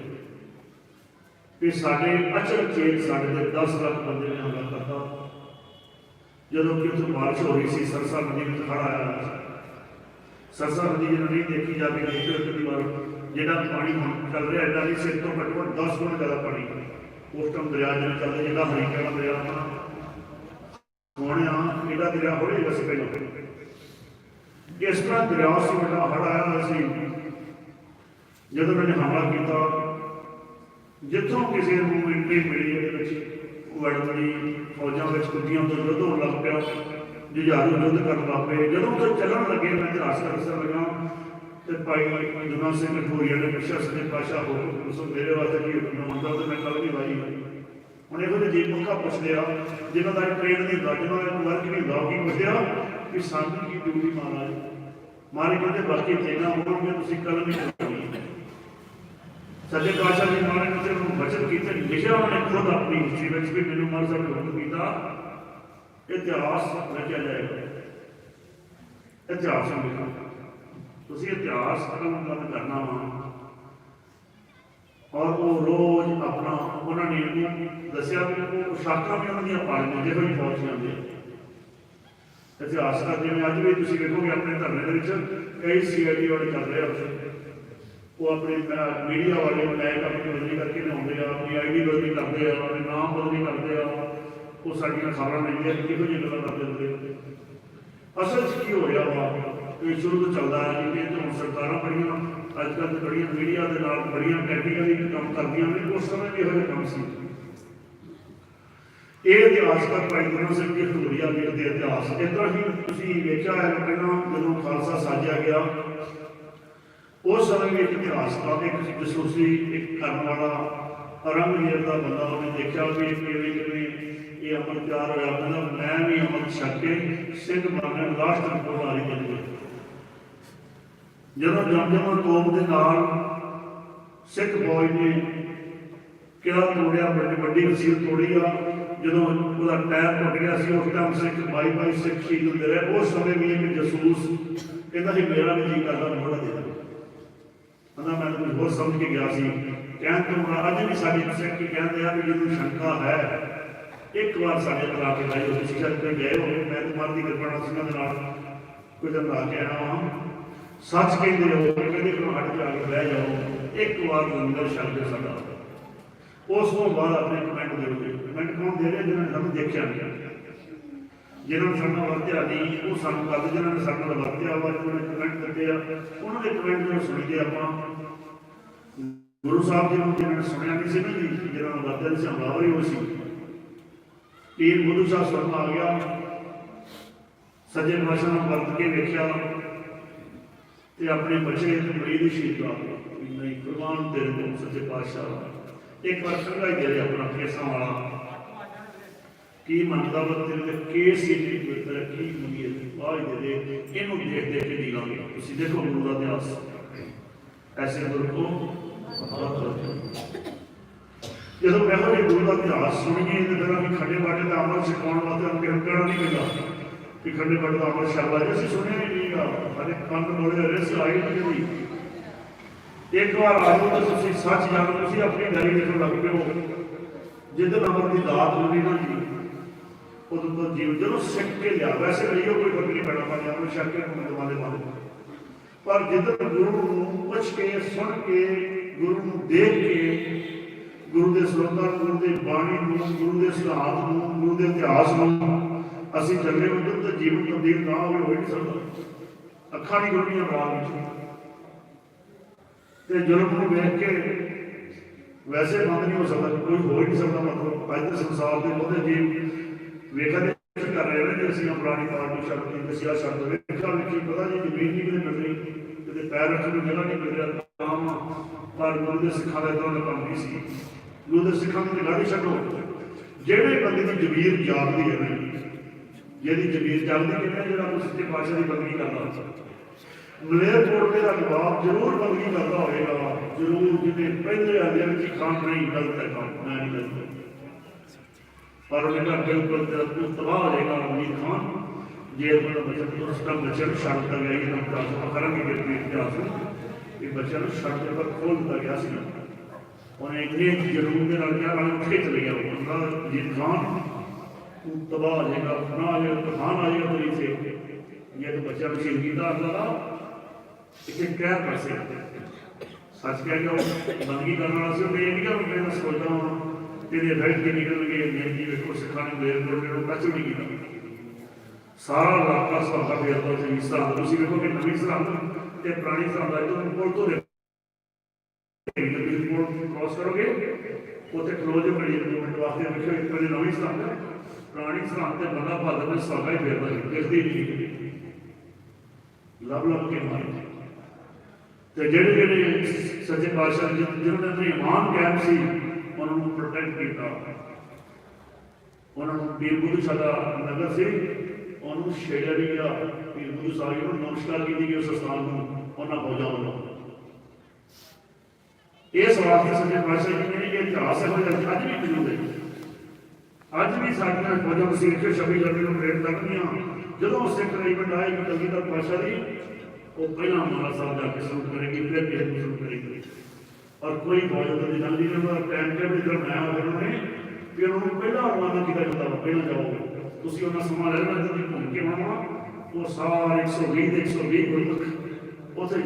ਕਿ ਸਾਡੇ ਅਚਲ ਚੇਤ ਸਾਡੇ ਤੇ 10 ਲੱਖ ਬੰਦੇ ਨੇ ਹਮਲਾ ਕਰਤਾ ਜਦੋਂ ਕਿ ਉੱਥੇ ਬਾਰਿਸ਼ ਹੋ ਰਹੀ ਸੀ ਸਰਸਾ ਨਦੀ ਵਿੱਚ ਹੜ੍ਹ ਆਇਆ ਹੋਇਆ ਸੀ। ਸਰਸਾ ਨਦੀ ਜਿਹਨੂੰ ਨਹੀਂ ਦੇਖੀ ਜਾ ਕੇ ਦੇਖੋ ਇੱਕ ਦੀ ਵਾਰ ਜਿਹੜਾ ਪਾਣੀ ਹੁਣ ਚੱਲ ਰਿਹਾ, ਇਹਦਾ ਵੀ ਸਿਰ ਤੋਂ ਘੱਟੋ 10 ਗੁਣਾ ਜ਼ਿਆਦਾ ਪਾਣੀ ਉਸ ਟਾਈਮ ਦਰਿਆ ਜਿਹੜਾ ਚੱਲਦਾ, ਜਿਹੜਾ ਹਰੀਕਾ ਦਰਿਆ ਆਪਣਾ ਹੁਣ ਇਹਦਾ ਦਰਿਆ ਹੌਲੀ ਵਸੇ ਪਹਿਲਾਂ ਇਸ ਤਰ੍ਹਾਂ ਦਰਿਆ ਸੀ, ਵੱਡਾ ਹੜ ਆਇਆ ਹੋਇਆ ਸੀ। ਜਦੋਂ ਉਹਨੇ ਹਮਲਾ ਕੀਤਾ, ਜਿੱਥੋਂ ਕਿਸੇ ਨੂੰ ਐਂਟਰੀ ਮਿਲੀ ਇਹਦੇ ਵਿੱਚ ਵੜਵੜੀ ਫੌਜਾਂ ਵਿੱਚ ਕੁੱਦੀਆਂ ਤੋਂ ਯੁੱਧ ਹੋਣ ਲੱਗ ਪਿਆ, ਜੁਝਾਰੂ ਯੁੱਧ ਕਰਨ ਲੱਗ ਪਏ। ਜਦੋਂ ਉਹ ਚੱਲਣ ਲੱਗੇ, ਮੈਂ ਇਤਿਹਾਸ ਦੱਸਣ ਲੱਗਾ ਤੇ ਭਾਈ ਜੁਨਾ ਸਿੰਘ ਠੋਰੀਆ ਨੇ ਪਿਛਾ ਸੱਜੇ ਪਾਸ਼ਾ ਹੋ ਉਸ ਮੇਰੇ ਵਾਸਤੇ ਕੀ ਹੁਕਮ ਹੁੰਦਾ ਤੇ ਮੈਂ ਕੱਲ ਵੀ ਵਾਈ ਹੁਣ ਇਹੋ ਜਿਹੇ ਜੀ ਮੁੱਖਾ ਪੁੱਛਦੇ ਆ, ਜਿਨ੍ਹਾਂ ਦਾ ਟ੍ਰੇਨ ਨਹੀਂ ਹੁੰਦਾ, ਜਿਨ੍ਹਾਂ ਦਾ ਵਰਕ ਨਹੀਂ ਹੁੰਦਾ ਕੀ ਪੁੱਛਿਆ ਕਿ ਸਾਨੂੰ ਕੀ ਡਿਊਟੀ ਮਹਾਰਾਜ? ਮਾਰੇ ਕਹਿੰਦੇ, ਬਾਕੀ ਤੇਨਾ ਹੋਣਗੇ, ਤੁਸੀਂ ਕੱਲ ਨਹੀਂ ਸੱਜੇ ਪਾਤਸ਼ਾਹ ਜੀ ਮਹਾਰਾਜ ਨੇ ਤੇ ਬਚਨ ਕੀਤੇ ਲਿਖਿਆ ਉਹਨੇ ਖੁਦ ਆਪਣੀ ਹਿਸਟਰੀ ਵਿੱਚ ਵੀ ਮੈਨੂੰ ਮਹਾਰਾਜ ਸਾਹਿਬ ਨੇ ਹੁਕਮ ਕੀਤਾ, ਇਤਿਹਾਸ ਰਚਿਆ ਜਾਏਗਾ। ਇਤਿਹਾਸ ਨੂੰ ਤੁਸੀਂ ਇਤਿਹਾਸ ਕਰਨ ਦਾ ਕਰਨਾ ਵਾ। ਔਰ ਉਹ ਰੋਜ਼ ਆਪਣਾ, ਉਹਨਾਂ ਨੇ ਇਹਨੂੰ ਦੱਸਿਆ ਵੀ ਉਹ ਸ਼ਾਖਾ ਵੀ ਉਹਨਾਂ ਦੀਆਂ ਪਾਲੀਆਂ ਜਿਹੋ ਜਿਹੀ ਫੌਜੀਆਂ ਦੇ ਇਤਿਹਾਸ ਕਰਦੇ ਜਿਵੇਂ ਅੱਜ ਵੀ ਤੁਸੀਂ ਵੇਖੋਗੇ ਆਪਣੇ ਧਰਨੇ ਦੇ ਵਿੱਚ, ਕਈ ਸੀਆਈਡੀ ਵਾਲੇ ਚੱਲ ਰਹੇ ਉੱਥੇ। ਉਹ ਆਪਣੇ ਮੀਡੀਆ ਵਾਲੇ ਮੈਕ ਆਪਣੀ ਬਦਲੀ ਕਰਕੇ ਲਿਆਉਂਦੇ ਆ ਆਪਣੀ ਆਈਡੀ ਬਦਲੀ ਕਰਦੇ ਆ, ਆਪਣੇ ਨਾਮ ਬਦਲੀ ਕਰਦੇ ਆ। ਉਹ ਸਾਡੀਆਂ ਖਬਰਾਂ ਲੈਂਦੇ ਆ, ਕਿਹੋ ਜਿਹੀ ਗੱਲਾਂ ਕਰਦੇ ਹੁੰਦੇ ਅਸਲ 'ਚ ਕੀ ਹੋ ਰਿਹਾ ਵਾ? ਇਹ ਸ਼ੁਰੂ ਤੋਂ ਚੱਲਦਾ ਹੈ ਕਿ ਇਹ ਹੁਣ ਸਰਕਾਰਾਂ ਬੜੀਆਂ ਅੱਜ ਕੱਲ੍ਹ ਬੜੀਆਂ ਮੀਡੀਆ ਦੇ ਨਾਲ ਬੜੀਆਂ ਟੈਕਨੀਕਲੀ ਕੰਮ ਕਰਦੀਆਂ ਨੇ, ਉਸ ਸਮੇਂ ਵੀ ਇਹੋ ਜਿਹਾ ਕੰਮ ਸੀ। ਇਹ ਇਤਿਹਾਸ ਦਾ ਭਾਈ ਗੁਰੂ ਸਿੰਘ ਜੀ ਹਜ਼ੂਰੀਆ ਵੀਰ ਦੇ ਇਤਿਹਾਸ। ਇਦਾਂ ਹੀ ਤੁਸੀਂ ਵੇਖਿਆ ਹੈ ਪਹਿਲਾਂ ਜਦੋਂ ਖਾਲਸਾ ਸਾਜਿਆ ਗਿਆ, ਉਸ ਸਮੇਂ ਵੀ ਇਤਿਹਾਸ ਦਾ ਇੱਕ ਜਸੂਸੀ, ਇੱਕ ਕਰਨ ਵਾਲਾ ਰੰਗੀਰ ਦਾ ਬੰਦਾ ਉਹਨੇ ਦੇਖਿਆ ਵੀ ਕਿਵੇਂ ਕਿਵੇਂ ਇਹ ਅਮਲ ਤਿਆਰ ਹੋਇਆ ਕਹਿੰਦਾ ਮੈਂ ਵੀ ਅਮਰ ਛੱਡ ਕੇ ਸਿੰਘ ਬਣਨ ਲਾਸਟ ਤੱਕ ਬੁਲਾਰੀ ਦੇ ਜਦੋਂ ਜਮਜਮਾ ਤੋਪ ਦੇ ਨਾਲ ਸਿੱਖ ਫੌਜ ਨੇ ਕਿਹੜਾ ਤੋੜਿਆ, ਵੱਡੀ ਵੱਡੀ ਵਸੀਲ ਤੋੜੀ ਆ। ਜਦੋਂ ਉਹਦਾ ਟਾਇਰ ਟੁੱਟ ਗਿਆ ਸੀ, ਉਸ ਟਾਈਮ ਸਿੱਖ ਬਾਈ ਬਾਈ ਸਿੱਖ ਸ਼ਹੀਦ ਹੁੰਦੇ ਰਹੇ। ਉਸ ਸਮੇਂ ਵੀ ਇੱਕ ਜਸੂਸ। ਕਹਿੰਦਾ ਸੀ, ਮੇਰਾ ਵੀ ਜੀ ਕਰਦਾ, ਮੋੜਾ ਦੇ ਕਹਿੰਦਾ, ਮੈਂ ਕੁਝ ਹੋਰ ਸਮਝ ਕੇ ਗਿਆ ਸੀ। ਕਹਿਣ ਤੋਂ ਬਾਅਦ ਅੱਜ ਵੀ ਸਾਡੇ ਸੈਕਟਰੀ ਕਹਿੰਦੇ ਆ ਵੀ ਜਿਹਨੂੰ ਸ਼ੰਕਾ ਹੈ, ਇੱਕ ਵਾਰ ਸਾਡੇ ਨਾਲ ਆ ਕੇ ਲਾਈ ਹੋਈ ਸੀ। ਜਦ ਕੋਈ ਗਏ ਹੋਵੇ, ਮੈਂ ਤਾਂ ਕਿਰਪਾ ਨਾਲ ਸਿੰਘਾਂ ਦੇ ਨਾਲ ਕੋਈ ਤਾਂ ਲਾ ਹਾਂ। ਸੱਚ ਕਹਿੰਦੇ ਹੋ ਕਹਿੰਦੇ ਕਿ ਹਟ ਜਾ ਕੇ ਬਹਿ ਜਾਓ, ਇੱਕ ਵਾਰ ਅੰਦਰ ਸ਼ਬਦ ਸਾਡਾ ਉਸ ਤੋਂ ਬਾਅਦ ਆਪਣੇ ਕਮੈਂਟ ਦਿਓਗੇ ਕਮੈਂਟ ਕੌਣ ਦੇ ਰਿਹਾ ਜਿਹਨਾਂ ਨੇ ਸਾਨੂੰ ਦੇਖਿਆ ਨਹੀਂ? ਜਿਹਨਾਂ ਨੇ ਸਾਨੂੰ ਵਰਤਿਆ ਨਹੀਂ, ਉਹ ਸਾਨੂੰ ਕਰਦੇ ਜਿਹਨਾਂ ਨੇ ਸਾਡਾ ਵਰਤਿਆ ਵਾ, ਜਿਹਨਾਂ ਨੇ ਕਮੈਂਟ ਦਿੱਤੇ ਆ, ਉਹਨਾਂ ਦੇ ਕਮੈਂਟ ਨੂੰ ਸੁਣੀਦੇ ਆਪਾਂ, ਗੁਰੂ ਸਾਹਿਬ ਜੀ ਨੂੰ ਜਿਹਨਾਂ ਨੇ ਸੁਣਿਆ ਨਹੀਂ ਸੀ ਨਾ ਜੀ, ਜਿਹਨਾਂ ਨੂੰ ਵਰਤਿਆ ਸੀ ਹਮਲਾਵਰ ਹੀ ਉਹ ਸੀ। ਪੀਰ ਬੁੱਧੂ ਸਾਹਿਬ ਸੁਣਨ ਆ ਗਿਆ। ਸੱਜੇ ਭਾਸ਼ਾ ਨੂੰ ਵਰਤ ਕੇ ਵੇਖਿਆ। ਤੇ ਆਪਣੇ ਬੱਚੇ ਤੇ ਮਰੀਦ ਸ਼ਹੀਦ ਕਰ ਦਿੱਤੇ ਵੀ ਨਹੀਂ, ਕੁਰਬਾਨ ਤੇਰੇ ਤੋਂ ਸੱਚੇ ਪਾਤਸ਼ਾਹ ਇੱਕ ਵਾਰ ਸੰਗਾ ਹੀ ਦੇ ਆਪਣਾ ਕੇਸਾਂ ਵਾਲਾ ਕੀ ਮੰਨਦਾ ਵਾ ਤੇਰੇ ਤੇ? ਕੇਸ ਹੀ ਨਹੀਂ ਕੋਈ ਤਰੱਕੀ ਹੁੰਦੀ ਹੈ? ਵਾਹ ਹੀ ਦੇ ਦੇ। ਇਹਨੂੰ ਦੇਖ ਦੇਖ ਕੇ ਡੀਲਾਂਗੇ ਤੁਸੀਂ ਦੇਖੋ ਗੁਰੂ ਦਾ ਇਤਿਹਾਸ। ਐਸੇ ਗੁਰੂ ਕੋ ਜਦੋਂ ਪਹਿਲਾਂ ਇਹ ਗੁਰੂ ਦਾ ਇਤਿਹਾਸ ਸੁਣੀਏ ਤੇ ਫਿਰ ਅਸੀਂ ਖੱਡੇ ਬਾਟੇ ਦਾ ਅਮਲ ਸਿਖਾਉਣ ਵਾਸਤੇ ਅੰਕੇ ਕਹਿਣਾ ਨਹੀਂ ਪੈਂਦਾ। ਕਿ ਖੰਡੇ ਬਾਟੇ ਦਾ ਅਮਲ ਸ਼ਾਬਾਸ਼। ਅਸੀਂ ਸੁਣਿਆ ਹੀ ਨਹੀਂਗਾ ਸਾਡੇ ਕੰਨ ਬੋਲੇ ਹੋ ਆਈ ਨਹੀਂ ਇੱਕ ਵਾਰ ਆਜੋ ਤਾਂ ਤੁਸੀਂ ਸੱਚ ਜਾਣੋ, ਤੁਸੀਂ ਆਪਣੀ ਗਲੀ ਦੇਖਣ ਲੱਗ ਪਏ ਜਿੱਦਨ ਅਮਰ ਦੀ ਦਾਤ ਮਿਲੀ ਨਾ ਜੀ ਉਦੋਂ ਤੋਂ ਜੀਵ, ਜਦੋਂ ਸਿੱਖ ਕੇ ਲਿਆ, ਵੈਸੇ ਨਹੀਂ ਕੋਈ ਫ਼ਰਕ ਨਹੀਂ ਪੈਣਾ ਪਾਇਆ ਉਹ ਸ਼ੱਕ ਕੇ ਮੁੰਡੇ ਦਵਾਲੇ ਮਾਰੇ ਪਰ ਜਿੱਦਨ ਗੁਰੂ ਨੂੰ ਪੁੱਛ ਕੇ, ਸੁਣ ਕੇ, ਗੁਰੂ ਨੂੰ ਦੇਖ ਕੇ, ਗੁਰੂ ਦੇ ਸਰੋਤਾਂ ਗੁਰੂ ਦੇ ਬਾਣੀ ਨੂੰ, ਗੁਰੂ ਦੇ ਸਿਧਾਂਤ ਨੂੰ, ਗੁਰੂ ਦੇ ਇਤਿਹਾਸ ਨੂੰ, ਅਸੀਂ ਚੱਲੇ ਉਦੋਂ ਤਾਂ ਜੀਵਨ ਤਬਦੀਲ ਨਾ ਹੋਵੇ ਹੋ ਨਹੀਂ ਸਕਦਾ। ਅੱਖਾਂ ਨਹੀਂ ਖੁੱਲ੍ਹਣੀਆਂ ਬਾਅਦ ਵਿੱਚ ਤੇ ਜ਼ੁਲਮ ਨੂੰ ਵੇਖ ਕੇ ਵੈਸੇ ਬੰਦ ਨਹੀਂ ਹੋ ਸਕਦਾ, ਕੋਈ ਹੋ ਹੀ ਨਹੀਂ ਸਕਦਾ ਮਤਲਬ। ਅੱਜ ਦੇ ਸੰਸਾਰ ਦੇ ਬਹੁਤੇ ਜੀਵ ਵੇਖਣ ਕਰ ਰਹੇ ਨੇ ਅਸੀਂ ਆਹ ਪੁਰਾਣੀ ਪਾਰਟੀ ਛੱਡ ਕੇ ਕਿਸੇ ਆ ਛੱਡ ਦੇਵੇ ਵੇਖਾ ਵੇਖੀ ਪਤਾ ਜੀ ਜ਼ਮੀਨ ਨਹੀਂ ਕਿਤੇ ਮਿਲ ਰਹੀ, ਕਿਤੇ ਪੈਰ ਰੱਖਣ ਨੂੰ ਜਗ੍ਹਾ ਨਹੀਂ ਮਿਲ ਰਿਹਾ। ਕੰਮ ਪਰ ਗੁਰੂ ਦੇ ਸਿੱਖਾਂ ਦਾ ਇਦਾਂ ਦਾ ਕੰਮ ਨਹੀਂ ਸੀ। ਗੁਰੂ ਦੇ ਸਿੱਖਾਂ ਨੂੰ ਗੱਲ ਹੀ ਛੱਡੋ। ਜਿਹੜੇ ਬੰਦੇ ਦੀ ਜ਼ਮੀਰ ਜਾਗਦੀ ਹੈ ਨਾ ਜਿਹਦੀ ਜ਼ਮੀਰ ਜਾਗਦੀ ਕਿੰਨਾ ਜਿਹੜਾ ਉਸ ਸੱਚੇ ਪਾਤਸ਼ਾਹ ਦੀ ਬੰਦਗੀ ਕਰਦਾ ਮਲੇਰਕੋਟਲੇ ਦਾ ਜਵਾਬ ਜ਼ਰੂਰ ਬੰਦਗੀ ਕਰਦਾ ਹੋਵੇਗਾ ਜ਼ਰੂਰ ਜਿਹਨੇ ਪਹਿਲੇ ਆਦਿਆਂ ਵਿੱਚ ਖਾਨ ਨਹੀਂ ਗਲਤ ਹੈ ਕੰਮ ਮੈਂ ਨਹੀਂ ਗਲਤ ਪਰ ਉਹਨੇ ਕਿਹਾ ਬਿਲਕੁਲ ਤੇਰਾ ਤੂੰ ਤਬਾਹ ਹੋ ਜਾਏਗਾ ਅਮੀਰ ਖਾਨ ਜੇ ਉਹਨਾਂ ਬੱਚਾ ਤੋਂ ਰਸਤਾ ਬੱਚੇ ਨੂੰ ਛੱਡ ਦਿੱਤਾ ਗਿਆ ਇਹਨਾਂ ਦਾ ਤਾਂ ਕਰਾਂਗੇ ਕਿ ਵੀ ਇਤਿਹਾਸ ਇਹ ਬੱਚਾ ਨੂੰ ਛੱਡ ਦੇ ਪਰ ਖੋਲ ਦਿੱਤਾ ਗਿਆ ਸੀ ਉਹਨੇ ਇੰਨੇ ਜਨੂਨ ਦੇ ਨਾਲ ਕਿਹਾ ਨਾਲ ਖਿੱਚ ਲਿਆ ਉਹਨਾਂ ਜੀਤ ਖਾਨ ਤੂੰ ਤਬਾਹ ਹੋ ਜਾਏਗਾ ਨਾ ਆ ਜਾਏਗਾ ਤੂਫਾਨ ਆ ਜਾਏਗਾ ਤੇਰੀ ਸੇ ਇਹ ਤਾਂ ਬੱਚਾ ਨੂੰ ਸ਼ਹੀਦ ਕੀਤਾ ਅੱਲਾਹ ਇੱਕ ਕਹਿ ਪਾਸੇ ਸੱਚ ਕਹਿ ਗਿਆ ਉਹ ਬੰਦਗੀ ਕਰਨ ਵਾਲਾ ਸੀ ਉਹ ਇਹ ਨਹੀਂ ਕਿ ਮੈਂ ਸੋਚਦਾ ਹਾਂ ਤੇਰੇ ਬੈਠ ਕੇ ਨਿਕਲਣਗੇ ਮੈਂ ਜੀ ਵੇਖੋ, ਸਿੱਖਾਂ ਨੇ ਮੇਰੇ ਕੋਲ ਨੂੰ ਕੱਚ ਨਹੀਂ ਕੀਤਾ? ਸਾਰਾ ਇਲਾਕਾ ਸਾਡਾ ਫੇਰਦਾ ਸੀ ਇਸ ਤਰ੍ਹਾਂ ਤੁਸੀਂ ਵੇਖੋ ਕਿ ਨਵੀਂ ਸਰਹੰਦ ਤੇ ਪੁਰਾਣੀ ਸਰਹੰਦ ਦਾ ਜਦੋਂ ਪੁਲ ਤੋਂ ਦੇ ਪੁਲ ਕ੍ਰੋਸ ਕਰੋਗੇ, ਉੱਥੇ ਕਲੋਜ ਬੜੀ ਦੋ ਮਿੰਟ ਵਾਸਤੇ ਵੇਖੋ ਇੱਕ ਵਾਰੀ ਨਵੀਂ ਸਰਹੰਦ ਹੈ। ਪੁਰਾਣੀ ਸਰਹੰਦ ਤੇ ਬੰਦਾ ਬਹਾਦਰ ਨੇ ਸਾਡਾ ਹੀ ਫੇਰਦਾ ਸੀ ਦਿਸਦੀ ਨਹੀਂ ਲੱਭ ਲੱਭ ਕੇ ਮਾਰੇ। ਤੇ ਜਿਹੜੇ ਜਿਹੜੇ ਸੱਚੇ ਪਾਤਸ਼ਾਹ ਜੀ ਜਿਹਨਾਂ ਦੇ ਇਮਾਨ ਕਾਇਮ ਸੀ, ਉਹਨਾਂ ਨੂੰ ਪ੍ਰੋਟੈਕਟ ਕੀਤਾ। ਉਹਨਾਂ ਨੂੰ ਪੀਰ ਬੁੱਧੂ ਸਾਡਾ ਨਗਰ ਸੀ, ਉਹਨੂੰ ਛੇੜਿਆ ਪੀਰ ਬੁੱਧੂ ਸਾਹਿਬ ਨੂੰ ਨਮਸਕਾਰ ਕੀਤੀ ਗਈ ਉਸ ਸਥਾਨ ਨੂੰ, ਉਹਨਾਂ ਫੌਜਾਂ ਵੱਲੋਂ। ਇਸ ਵਾਸਤੇ ਸੱਚੇ ਪਾਤਸ਼ਾਹ ਜੀ ਨੇ ਇਹ ਇਤਿਹਾਸ ਹੈ ਅੱਜ ਵੀ ਮੌਜੂਦ ਹੈ। ਅੱਜ ਵੀ ਸਾਡੀਆਂ ਫੌਜਾਂ ਨੂੰ ਸਿੱਖ ਕੇ ਛਵੀ ਨੂੰ ਪ੍ਰੇਰਿਤ ਕਰਦੀਆਂ ਜਦੋਂ ਸਿੱਖ ਰੈਜੀਮੈਂਟ ਆਏ ਕਿ ਕਲਗੀਧਰ ਪਾਤਸ਼ਾਹ ਦੀ ਉਹ ਪਹਿਲਾਂ ਮਾਰਾ ਸਾਹਿਬ ਜਾ ਕੇ ਕਰੇਗੀ, ਫਿਰ ਕਿਸੇ ਨੂੰ ਕਰੇਗੀ। ਔਰ ਕੋਈ ਫੌਜ ਦਾ ਨਿਸ਼ਾਨ ਨਹੀਂ ਹੁੰਦਾ ਟਾਈਮ ਟੇਬਲ ਜਿਹੜਾ ਬਣਾਇਆ ਹੋਇਆ ਉਹਨਾਂ ਨੇ ਫਿਰ ਉਹਨਾਂ ਨੂੰ ਪਹਿਲਾਂ ਰਵਾਨਾ ਕੀਤਾ ਜਾਂਦਾ ਵਾ, ਪਹਿਲਾਂ ਜਾਓਗੇ ਤੁਸੀਂ ਉਹਨਾਂ ਸਮਾਂ ਰਹਿਣਾ ਤੁਸੀਂ ਘੁੰਮ ਕੇ ਆਉਣਾ ਉਹ ਸਾਰੇ 120 ਦੇ 120 ਗੁਰਮੁਖ ਉੱਥੇ